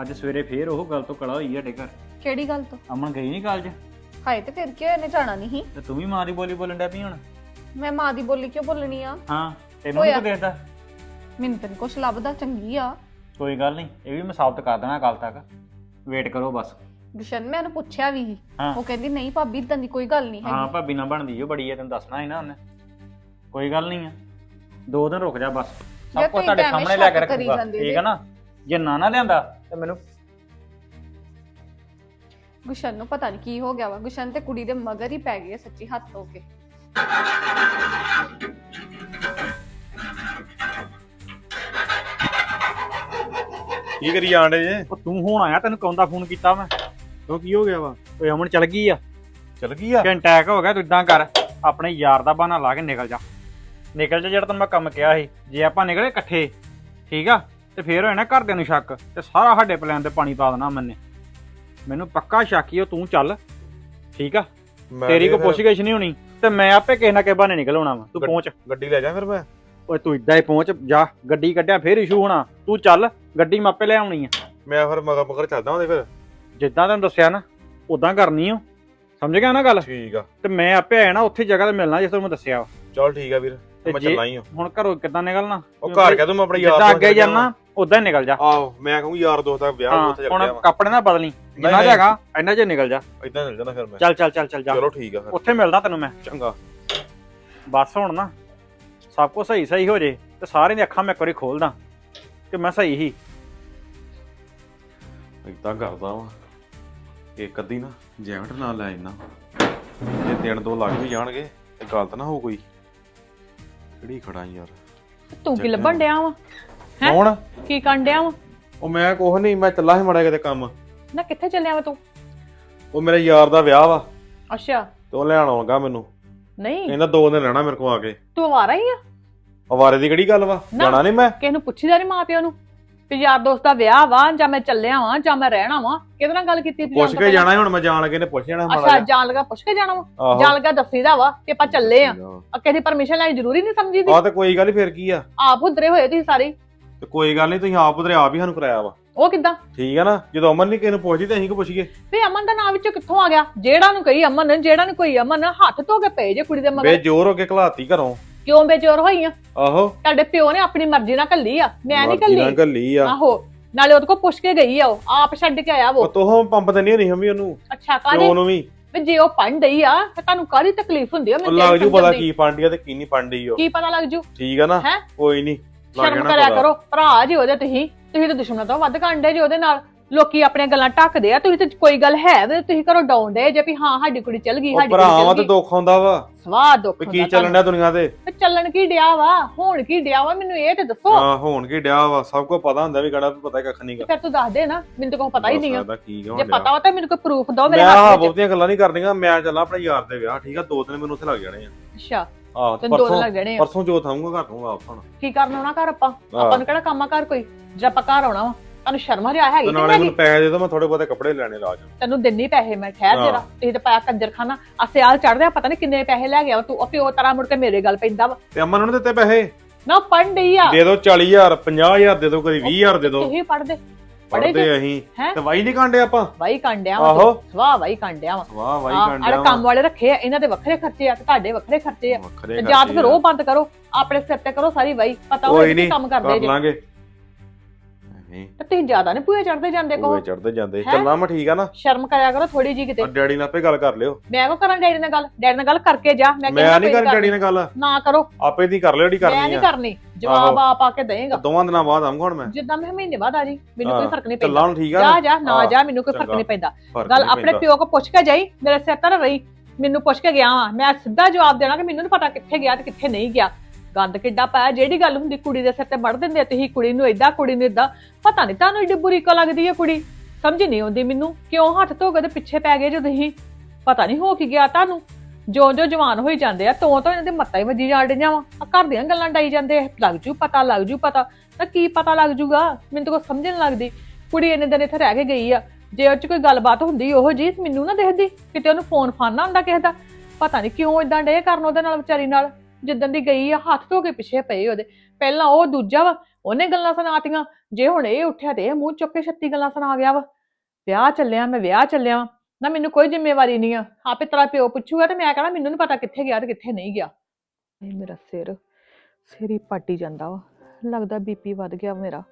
ਅੱਜ ਸਵੇਰੇ ਫੇਰ ਉਹ ਗੱਲ ਤੋਂ ਕਲਾ ਹੋਈ ਸਾਡੇ ਘਰ। ਕਿਹੜੀ ਗੱਲ ਤੋਂ? ਅਮਨ ਗਈ ਨਹੀਂ ਕਾਲਜ? ਹਾਏ ਤੇ ਫਿਰ ਕੀ ਹੋਇਆ ਨੇ ਜਾਣਾ ਨਹੀਂ ਤੇ ਤੂੰ ਵੀ ਮਾਂ ਦੀ ਬੋਲੀ ਬੋਲਣ ਡੈ ਪਈ ਹੁਣ? ਮੈਂ ਮਾਂ ਦੀ ਬੋਲੀ ਕਿਉਂ ਬੋਲਣੀ ਆ? ਹਾਂ ਤੈਨੂੰ ਹੋਇਆ। ਦੇਖਦਾ? ਮੈਨੂੰ ਤਾਂ ਕੁਛ ਲੱਭਦਾ ਚੰਗੀ ਆ। ਕੋਈ ਗੱਲ ਨਹੀਂ ਇਹ ਵੀ ਮੈਂ ਸਾਬਤ ਕਰ ਦੇਣਾ ਕੱਲ ਤੱਕ। ਵੇਟ ਕਰੋ ਬਸ। ਗੁਸ਼ਨ ਮੈਂ ਉਹਨੂੰ ਪੁੱਛਿਆ ਵੀ ਸੀ। ਹਾਂ। ਉਹ ਕਹਿੰਦੀ ਨਹੀਂ ਭਾਬੀ ਇਦਾਂ ਦੀ ਕੋਈ ਗੱਲ ਨਹੀਂ ਹਾਂ ਹੈਗੀ। ਭਾਬੀ ਨਾਲ ਬਣਦੀ ਉਹ ਬੜੀ ਹੈ ਤੈਨੂੰ ਦੱਸਣਾ ਹੀ ਨਾ ਉਹਨੇ। ਕੋਈ ਗੱਲ ਨਹੀਂ ਆ। ਦੋ ਦਿਨ ਰੁਕ ਜਾ ਬਸ। ਯਾਰ ਸਭ ਕੁਝ ਤੁਸੀਂ ਤੁਹਾਡੇ ਤਾਂ ਐਵੇਂ ਸਾਹਮਣੇ ਲੈ ਕੇ ਸ਼ੱਕ ਕਰੀ ਰੱਖੂਗਾ। ਜਾਂਦੇ ਠੀਕ ਜੇ। ਹੈ ਨਾ? ਜੇ ਨਾ ਨਾ ਲਿਆਂਦਾ ਤੇ ਮੈਨੂੰ ਗੁਸ਼ਨ ਨੂੰ ਪਤਾ ਨਹੀਂ ਕੀ ਹੋ ਗਿਆ ਵਾ। ਗੁਸ਼ਨ ਤੇ ਕੁੜੀ ਦੇ ਮਗਰ ਹੀ ਪੈ ਗਈ ਆ ਸੱਚੀ ਹੱਥ ਧੋ ਕੇ। ਕੀ ਕਰੀ ਜਾਣ ਡੇ ਜੇ? ਉਹ ਤੂੰ ਹੁਣ ਆਇਆ ਤੈਨੂੰ ਕੌਣ ਦਾ ਫੋਨ ਕੀਤਾ ਮੈਂ? ਉਹ ਕੀ ਹੋ ਗਿਆ ਵਾ? ਓਏ ਅਮਨ ਚਲ ਗਈ ਆ। ਚਲ ਗਈ ਆ? ਕਿ ਅਟੈਕ ਹੋ ਗਿਆ ਤੂੰ ਇਦਾਂ ਕਰ ਆਪਣੇ ਯਾਰ ਦਾ ਬਹਾਨਾ ਲਾ ਕੇ ਨਿਕਲ ਜਾ। ਨਿਕਲ ਜਾ ਜਿਹੜਾ ਤੈਨੂੰ ਮੈਂ ਕੰਮ ਕਿਹਾ ਸੀ ਜੇ ਆਪਾਂ ਨਿਕਲੇ ਇਕੱਠੇ ਠੀਕ ਆ? ਤੇ ਫੇਰ ਹੋਇਆ ਨਾ ਘਰਦਿਆਂ ਨੂੰ ਸ਼ੱਕ ਤੇ ਸਾਰਾ ਸਾਡੇ ਪਲਾਨ ਤੇ ਪਾਣੀ ਪਾ ਦੇਣਾ ਮੰਨੇ ਮੈਨੂੰ ਪੱਕਾ ਸ਼ੱਕ ਹੀ ਉਹ ਤੂੰ ਚੱਲ ਠੀਕ ਆ? ਮੈਂ ਤੇਰੀ ਵੀ ਕੋ ਫਿਰ ਪੁੱਛ ਨਹੀਂ ਹੋਣੀ ਤੇ ਮੈਂ ਆਪੇ ਕਿਸੇ ਨਾ ਕਿਸੇ ਬਹਾਨੇ ਨਿਕਲ ਆਉਣਾ ਵਾ। ਤੂੰ ਪਹੁੰਚ। ਗੱਡੀ ਲੈ ਜਾ ਫਿਰ ਮੈਂ। ਓਏ ਤੂੰ ਇਦਾਂ ਹੀ ਪਹੁੰਚ ਜਾ ਗੱਡੀ ਕੱਢਿਆ ਫੇਰ ਇਸ਼ੂ ਹੋਣਾ। ਤੂੰ ਚੱਲ ਗੱਡੀ ਮੈਂ ਆਪੇ ਲੈ ਆਉਣੀ ਆ। ਮੈਂ ਫਿਰ ਮਗਰ ਮਗਰ ਚੱਲਦਾ ਉਹਦੇ ਫਿਰ। ਜਿੱਦਾਂ ਤੈਨੂੰ ਦੱਸਿਆ ਨਾ ਉਦਾਂ ਕਰਨੀ ਓ ਸਮਝ ਗਿਆ ਨਾ ਗੱਲ? ਠੀਕ ਆ। ਤੇ ਮੈਂ ਆਪੇ ਆਇਆ ਨਾ ਉੱਥੇ ਜਗ੍ਹਾ ਤੇ ਮਿਲਣਾ ਜਿਸ ਤੋਂ ਮੈਂ ਦੱਸਿਆ ਵਾ। ਚਲ ਠੀਕ ਆ ਵੀਰ ਤੇ ਮੈਂ ਜੇ- ਚੱਲਾਂ ਹੀ ਹਾਂ ਹੁਣ ਘਰੋਂ ਕਿੱਦਾਂ ਨਿਕਲਣਾ? ਉਹ ਘਰ ਕਹਿ ਦੂੰ ਮੈਂ ਆਪਣੇ ਯਾਰ ਜਿੱਦਾਂ ਦੋਸਤ ਅੱਗੇ ਜਾਣਾ ਉਦਾਂ ਹੀ ਨਿਕਲ ਜਾ। ਆਹੋ ਮੈਂ ਕਹੂੰ ਯਾਰ ਦੋਸਤ ਦਾ ਵਿਆਹ ਹਾਂ ਉੱਥੇ ਚੱਲ ਹੁਣ ਗਿਆ ਕੱਪੜੇ ਨਾ ਬਦਲੀ ਜਿੰਨਾ ਨਹੀਂ। ਜਗਾ ਇੰਨਾ ਚ ਨਿਕਲ ਜਾ। ਇਦਾਂ ਚੱਲ ਜਾਣਾ ਫਿਰ ਮੈਂ। ਚੱਲ ਚੱਲ ਚੱਲ ਚੱਲ ਜਾ। ਚਲੋ ਠੀਕ ਆ ਫਿਰ। ਉੱਥੇ ਮਿਲਦਾ ਤੈਨੂੰ ਮੈਂ। ਚੰਗਾ। ਬਸ ਹੁਣ ਨਾ ਸਭ ਕੁਝ ਸਹੀ ਸਹੀ ਹੋ ਜੇ ਤੇ ਸਾਰਿਆਂ ਦੀਆਂ ਅੱਖਾਂ ਮੈਂ ਇੱਕ ਵਾਰੀ ਖੋਲਦਾ ਕਿ ਮੈਂ ਸਹੀ ਹੀ। ਇਦਾਂ ਕਰਦਾ ਵਾ। ਇੱਕ ਅੱਧੀ ਨਾ ਜੈਕਟ ਨਾਲ ਲੈ ਜਾਣਾ ਜੇ ਦਿਨ ਦੋ ਲੱਗ ਵੀ ਜਾਣਗੇ ਤੇ ਗਲਤ ਨਾ ਹੋ ਕੋਈ। ਕਿਹੜੀ ਖੜਾ ਯਾਰ। ਤੂੰ ਕੀ ਲੱਭਣ ਡਿਆ ਵਾ? ਹੈਂ? ਕੌਣ? ਕੀ ਕਰਨ ਡਿਆ ਵਾ? ਉਹ ਮੈਂ ਕੁਛ ਨਹੀਂ ਮੈਂ ਚੱਲਾ ਸੀ ਮੜਾ ਕਿਤੇ ਕੰਮ। ਨਾ ਕਿੱਥੇ ਚੱਲਿਆ ਵਾ ਤੂੰ? ਉਹ ਮੇਰੇ ਯਾਰ ਦਾ ਵਿਆਹ ਵਾ। ਅੱਛਾ। ਤੇ ਉਹ ਲੈਣ ਆਉਂਗਾ ਮੈਨੂੰ। ਨਹੀਂ। ਕਹਿੰਦਾ ਦੋ ਦਿਨ ਰਹਿਣਾ ਮੇਰੇ ਕੋਲ ਆ ਕੇ। ਤੂੰ ਆਵਾਰਾ ਹੀ ਆ? ਅਵਾਰੇ ਦੀ ਕਿਹੜੀ ਗੱਲ ਵਾ? ਨਾ। ਜਾਣਾ ਨਹੀਂ ਮੈਂ? ਕਿਸੇ ਨੂੰ ਪੁੱਛੀਦਾ ਨਹੀਂ ਮਾਂ ਪਿਓ ਨੂੰ। ਵੀ ਯਾਰ ਦੋਸਤ ਦਾ ਵਿਆਹ ਵਾ ਜਾਂ ਮੈਂ ਚੱਲਿਆ ਵਾਂ ਜਾਂ ਮੈਂ ਰਹਿਣਾ ਵਾਂ। ਕਿਹਦੇ ਨਾਲ ਗੱਲ ਕੀਤੀ ਪੁੱਛ ਕੇ? ਜਾਣਾ ਸੀ, ਹੁਣ ਮੈਂ ਜਾਣ ਲੱਗੇ ਨੇ ਪੁੱਛ ਜਾਣਾ ਅੱਛਾ ਜਾਣ ਲੱਗਾ ਪੁੱਛ ਕੇ ਜਾਣਾ ਵਾ? ਆਹੋ। ਜਾਣ ਲੱਗਾ ਦੱਸੀਦਾ ਵਾ ਕਿ ਆਪਾਂ ਚੱਲੇ ਆ। ਆ। ਕਿਸੇ ਦੀ ਪਰਮਿਸ਼ਨ ਲੈਣੀ ਜ਼ਰੂਰੀ ਨਹੀਂ ਸਮਝੀ ਦੀ? ਆਹ ਤੇ ਕੋਈ ਗੱਲ ਨਹੀਂ ਫਿਰ ਕੀ ਆ? ਆਪ ਹੁਦਰੇ ਹੋਏ ਤੁਸੀਂ ਸਾਰੇ। ਤੇ ਕੋਈ ਗੱਲ ਨਹੀਂ ਤੁਸੀਂ ਆਪ ਉਧਰੇ ਆਪ ਹੀ ਸਾਨੂੰ ਕਰਾਇਆ ਵਾ। ਉਹ ਕਿੱਦਾਂ? ਠੀਕ ਆ ਨਾ? ਜਦੋਂ ਅਮਨ ਨਹੀਂ ਕਿਸੇ ਨੂੰ ਪੁੱਛਦੀ ਤੇ ਅਸੀਂ ਕਿ ਪੁੱਛੀਏ? ਵੀ ਅਮਨ ਦਾ ਨਾਂ ਵਿੱਚੋਂ ਕਿੱਥੋਂ ਆ ਗਿਆ? ਜਿਹੜਾ ਨੂੰ ਕਹੀ ਅਮਨ ਜਿਹੜਾ ਨੂੰ ਕੋਈ ਅਮਨ ਹੱਥ ਧੋ ਕੇ ਪਏ ਜੇ ਕੁੜੀ ਦੇ ਬੇ ਮਗਰ। ਜ਼ੋਰ ਹੋ ਕੇ ਘਲਾਤੀ ਘਰੋਂ। ਕਿਉਂ ਬੇਜੋਰ ਹੋਈ ਆ? ਆਹੋ। ਤੁਹਾਡੇ ਪਿਓ ਨੇ ਆਪਣੀ ਮਰਜ਼ੀ ਨਾਲ ਕੱਲੀ ਆ ਮੈਂ ਨਹੀਂ ਮਰਜ਼ੀ ਨਾਲ ਕੱਲੀ ਆ। ਆਹੋ ਨਾਲੇ ਉਹਦੇ ਕੋਲ ਪੁੱਛ ਕੇ ਗਈ ਆ ਉਹ ਆਪ ਛੱਡ ਕੇ ਆਇਆ ਉਹ। ਉਹ ਤੋਹ ਪੰਪ ਤੇ ਨਹੀਂ ਹੋਣੀ ਹਮੀ ਉਹਨੂੰ ਅੱਛਾ ਕਾਹਦੀ? ਨੂੰ ਵੀ। ਵੀ ਜੇ ਉਹ ਪੜ੍ਹਨ ਡਈ ਆ ਤੇ ਤੁਹਾਨੂੰ ਕਾਹਦੀ ਤਕਲੀਫ ਹੁੰਦੀ ਆ? ਮੈਨੂੰ ਲੱਗ ਜੂ ਪਤਾ ਕੀ ਪਾਂਡੀ ਆ ਤੇ ਕੀ ਨਹੀਂ ਪਾਂਡੀ ਉਹ। ਕੀ ਪਤਾ ਲੱਗ ਜੂ? ਠੀਕ ਆ ਨਾ? ਹੈਂ? ਕੋਈ ਨਹੀਂ ਸ਼ਰਮ ਕਰਿਆ। ਕਰੋ। ਭਰਾ ਜੀ ਉਹਦੇ ਤੁਸੀਂ ਤੁਸੀਂ ਤਾਂ ਦੁਸ਼ਮਣਾਂ ਤੋਂ ਵੱਧ ਕਾਂਡੇ ਜੀ ਉਹਦੇ ਨਾਲ। ਲੋਕੀ ਆਪਣੀਆਂ ਗੱਲਾਂ ਢੱਕਦੇ ਆ ਤੁਸੀਂ ਤੇ ਕੋਈ ਗੱਲ ਹੈ ਵੀ ਤੁਸੀਂ ਘਰੋਂ ਡਾਉਂਦੇ ਜੇ ਵੀ ਹਾਂ ਸਾਡੀ ਕੁੜੀ ਚਲ ਗਈ ਉਹ ਸਾਡੀ ਭਰਾਵਾਂ ਕੁੜੀ ਤੇ ਚਲ ਗਈ। ਦੁੱਖ ਆਉਂਦਾ ਵਾ। ਸਵਾਹ ਦੁੱਖ ਵੀ ਕੀ ਹੁੰਦਾ ਚੱਲਣ ਡਿਆ ਦੁਨੀਆ ਤੇ? ਤੇ ਚੱਲਣ ਕੀ ਡਿਆ ਵਾ? ਹੋਣ ਕੀ ਡਿਆ ਵਾ? ਮੈਨੂੰ ਇਹ ਤੇ ਦੱਸੋ। ਹਾਂ ਹੋਣ ਕੀ ਡਿਆ ਵਾ? ਸਭ ਕੁਝ ਪਤਾ ਹੁੰਦਾ ਵੀ ਗੜਾ ਪਤਾ ਕੱਖ ਨਹੀਂਗਾ ਫਿਰ ਤੂੰ ਦੱਸ ਦੇ ਨਾ ਮੈਨੂੰ ਤਾਂ ਕੋਈ ਪਤਾ ਹੀ ਨਹੀਂ ਆ। ਕੀ ਜੇ ਪਤਾ ਵਾ ਤਾਂ ਮੈਨੂੰ ਕੋਈ ਪ੍ਰੂਫ ਦਿਓ ਮੇਰੇ ਮੈਂ ਆਹ ਹੱਥ ਵਿੱਚ। ਬਹੁਤੀਆਂ ਗੱਲਾਂ ਨਹੀਂ ਕਰਨੀਆਂ ਮੈਂ ਚੱਲਾਂ ਆਪਣੇ ਯਾਰ ਦੇ ਵਿਆਹ ਠੀਕ ਆ? ਦੋ ਦਿਨ ਮੈਨੂੰ ਉੱਥੇ ਲੱਗ ਜਾਣੇ ਆ। ਅੱਛਾ ਆਹ ਤੇ ਤੈਨੂੰ ਦੋ ਦਿਨ ਪਰਸੋਂ ਲੱਗ ਜਾਣੇ ਆ। ਪਰਸੋਂ ਜੋ ਥਾਉਂਗਾ ਘਰ ਨੂੰ ਹੁਣ ਕੀ ਕਰਨ ਆਉਣਾ ਘਰ ਆਪਾਂ? ਆਪਾਂ ਨੂੰ ਕਿਹੜਾ ਕੰਮ ਆ ਘਰ ਕੋਈ? ਜੇ ਆਪਾਂ ਘਰ ਆਉਣਾ ਵਾ। ਤੁਹਾਨੂੰ ਸ਼ਰਮ ਹਰਿਆ ਹੈਗੀ ਤੇ ਨਾਲੇ ਮੈਨੂੰ ਪੈਸੇ ਦੇ ਦੋ ਮੈਂ ਥੋੜੇ ਬਹੁਤੇ ਕੱਪੜੇ ਲੈਣੇ ਰਾਜ ਤੈਨੂੰ ਦਿੰਨੀ ਪੈਸੇ ਮੈਂ ਠਹਿਰ ਹਾਂ। ਜਰਾ ਤੁਸੀਂ ਤਾਂ ਪਾਇਆ ਕੰਜਰਖਾਨਾ ਆ ਸਿਆਲ ਚੜਦੇ ਪਤਾ ਨਹੀਂ ਕਿੰਨੇ ਪੈਸੇ ਲੈ ਗਿਆ ਤੂੰ ਉਹ ਪਿਓ ਤਰਾ ਮੁੜ ਕੇ ਮੇਰੇ ਗੱਲ ਪੈਂਦਾ ਵਾ। ਤੇ ਅਮਨ ਨੂੰ ਦਿੱਤੇ ਪੈਸੇ? ਨਾ ਪੜ੍ਹਨ ਡਈ ਆ। ਦੇ ਦੋ 40000 50000 ਦੇ ਦੋ ਕਦੀ 20000 ਦੇ ਦੋ ਤੁਸੀਂ ਪੜਦੇ ਪੜ੍ਹੇ ਪੜਦੇ ਅਸੀਂ। ਹੈਂ? ਤੇ ਵਾਈ ਨਹੀਂ ਕਾਂਡੇ ਆਪਾਂ? ਵਾਈ ਕਾਂਡਿਆ ਵਾ ਆਹੋ। ਤੂੰ ਵਾਹ ਵਾਈ ਕਾਂਡਿਆ ਵਾ। ਵਾਹ ਵਾਈ ਕਾਂਡੇ ਆਹ ਕੰਮ ਵਾਲੇ ਰੱਖੇ ਆ ਇਹਨਾਂ ਦੇ ਵੱਖਰੇ ਖਰਚੇ ਆ ਤੇ ਤੁਹਾਡੇ ਵੱਖਰੇ ਖਰਚੇ ਆ। ਵੱਖਰੇ ਤੇ ਜਾਂ ਤਾਂ ਫਿਰ ਉਹ ਬੰਦ ਕਰੋ ਆਪਣੇ ਸਿਰ ਤੇ ਕਰੋ ਸਾਰੀ ਵਾਈ ਪਤਾ ਕੋਈ ਹੋਏ ਕੀ ਨਹੀਂ ਕੰਮ ਕਰਦੇ ਕਰ ਜੇ ਲਾਂਗੇ। ਨਹੀਂ ਤੇ ਤੁਸੀਂ ਜ਼ਿਆਦਾ ਨਹੀਂ ਪੂਏ ਚੜਦੇ ਜਾਂਦੇ ਕਹੋ। ਉਹ ਚੜਦੇ ਜਾਂਦੇ। ਹੈਂ? ਮੈਂ ਠੀਕ ਆ ਨਾ। ਸ਼ਰਮ ਕਰਿਆ ਕਰੋ ਥੋੜੀ ਜੀ ਕਿਤੇ। ਡੈਡੀ ਨਾਲ ਆਪੇ ਗੱਲ ਕਰ ਲਿਓ। ਮੈਂ ਕੋ ਕਰਾਂ ਡੈਡੀ ਨਾਲ ਗੱਲ? ਡੈਡੀ ਨਾਲ ਗੱਲ ਕਰਕੇ ਜਾ। ਮੈਂ ਮੈਂ ਨਹੀਂ ਕਰ ਡੈਡੀ ਨਾਲ ਗੱਲ। ਨਾ ਕਰੋ। ਆਪੇ ਦੀ ਕਰ ਲਿਓ ਜਿਹੜੀ ਮੈਂ ਕਰਨੀ ਨਹੀਂ ਆ। ਕਰਨੀ। ਜਵਾਬ ਆਹੋ। ਆਪ ਆ ਕੇ ਦੇਗਾ ਦੋਵਾਂ ਦਿਨਾਂ ਬਾਅਦ ਆਉਂਗਾ ਹੁਣ ਮੈਂ। ਜਿੱਦਾਂ ਮੈਂ ਮਹੀਨੇ ਬਾਅਦ ਆ ਜੀ। ਮੈਨੂੰ ਕੋਈ ਹਾਂ, ਫ਼ਰਕ ਨਹੀਂ ਪੈਂਦਾ। ਚੱਲਾਂ ਹੁਣ ਠੀਕ ਆ ਜਾ ਜਾ ਨਾ ਹਾਂ, ਜਾ ਮੈਨੂੰ ਕੋਈ ਫ਼ਰਕ ਚੰਗਾ। ਨਹੀਂ ਪੈਂਦਾ। ਫ਼ਰਕ ਗੱਲ ਨਹੀਂ ਆਪਣੇ ਪੈਂਦਾ। ਪਿਓ ਕੋ ਪੁੱਛ ਕੇ ਜਾਈ। ਮੇਰੇ ਸਿਰ ਤੇ ਨਾ ਰਹੀ ਮੈਨੂੰ ਪੁੱਛ ਕੇ ਗਿਆ ਵਾਂ। ਮੈਂ ਸਿੱਧਾ ਜਵਾਬ ਦੇਣਾ ਕਿ ਮੈਨੂੰ ਨਹੀਂ ਪਤਾ ਕਿੱਥੇ ਗਿਆ ਤੇ ਕਿੱਥੇ ਨਹੀਂ ਗਿਆ। ਗੰਦ ਕਿੱਡਾ ਪਾਇਆ ਜਿਹੜੀ ਗੱਲ ਹੁੰਦੀ ਕੁੜੀ ਦੇ ਸਿਰ ਤੇ ਮੜ ਦਿੰਦੇ ਆ ਤੁਸੀਂ ਕੁੜੀ ਨੂੰ ਏਦਾਂ ਕੁੜੀ ਨੂੰ ਏਦਾਂ ਪਤਾ ਨਹੀਂ ਤੁਹਾਨੂੰ ਏਡੀ ਬੁਰੀ ਕੋ ਲੱਗਦੀ ਹੈ ਕੁੜੀ? ਸਮਝ ਨਹੀਂ ਆਉਂਦੀ ਮੈਨੂੰ ਕਿਉਂ ਹੱਥ ਧੋ ਕੇ ਤੇ ਪਿੱਛੇ ਪੈ ਗਏ ਜੋ ਤੁਸੀਂ? ਪਤਾ ਨਹੀਂ ਹੋ ਕੀ ਗਿਆ ਤੁਹਾਨੂੰ? ਜੋ ਜੋ ਜਵਾਨ ਹੋਈ ਜਾਂਦੇ ਆ ਤੋਂ ਤੋਂ ਇਹਨਾਂ ਦੇ ਮੱਤਾਂ ਹੀ ਵੱਜੀ ਜਾਣ ਡੀਆਂ ਵਾ। ਆ ਘਰ ਦੀਆਂ ਗੱਲਾਂ ਡਾਈ ਜਾਂਦੇ ਆ, ਲੱਗ ਜੂ ਪਤਾ ਲੱਗ ਜੂ ਪਤਾ। ਤਾਂ ਕੀ ਪਤਾ ਲੱਗ ਜੂਗਾ? ਮੈਨੂੰ ਤਾਂ ਕੁਛ ਸਮਝਣ ਲੱਗਦੀ। ਕੁੜੀ ਇੰਨੇ ਦਿਨ ਇੱਥੇ ਰਹਿ ਕੇ ਗਈ ਆ। ਜੇ ਉਹ ਚ ਕੋਈ ਗੱਲਬਾਤ ਹੁੰਦੀ ਉਹ ਜੀ ਮੈਨੂੰ ਨਾ ਦੇਖਦੀ। ਕਿਤੇ ਉਹਨੂੰ ਫੋਨ ਫਾਨਾ ਹੁੰਦਾ ਕਿਸੇ ਦਾ। ਪਤਾ ਨਹੀਂ ਕਿਉਂ ਇਦਾਂ ਡੇ ਕਰਨ ਉਹਦੇ ਨਾਲ ਵਿਚਾਰੀ ਨਾਲ? ਜਿੱਦਣ ਦੀ ਗਈ ਆ ਹੱਥ ਧੋ ਕੇ ਪਿੱਛੇ ਪਏ ਉਹਦੇ। ਪਹਿਲਾਂ ਉਹ ਦੂਜਾ ਵਾ ਉਹਨੇ ਗੱਲਾਂ ਸੁਣਾਤੀਆਂ। ਜੇ ਹੁਣ ਇਹ ਉੱਠਿਆ ਤੇ ਇਹ ਮੂੰਹ ਚੁੱਕ ਕੇ ਛੱਤੀ ਗੱਲਾਂ ਸੁਣਾ ਗਿਆ ਵਾ। ਵਿਆਹ ਚੱਲਿਆ ਮੈਂ ਵਿਆਹ ਚੱਲਿਆ ਵਾਂ। ਨਾ ਮੈਨੂੰ ਕੋਈ ਜ਼ਿੰਮੇਵਾਰੀ ਨਹੀਂ ਆ। ਆਪੇ ਤੇਰਾ ਪਿਓ ਪੁੱਛੂਗਾ ਤੇ ਮੈਂ ਕਹਣਾ ਮੈਨੂੰ ਨਹੀਂ ਪਤਾ ਕਿੱਥੇ ਗਿਆ ਤੇ ਕਿੱਥੇ ਨਹੀਂ ਗਿਆ। ਇਹ ਮੇਰਾ ਸਿਰ ਸਿਰ ਹੀ ਪਾਟੀ ਜਾਂਦਾ ਵਾ। ਲੱਗਦਾ ਬੀਪੀ ਵੱਧ ਗਿਆ ਮੇਰਾ।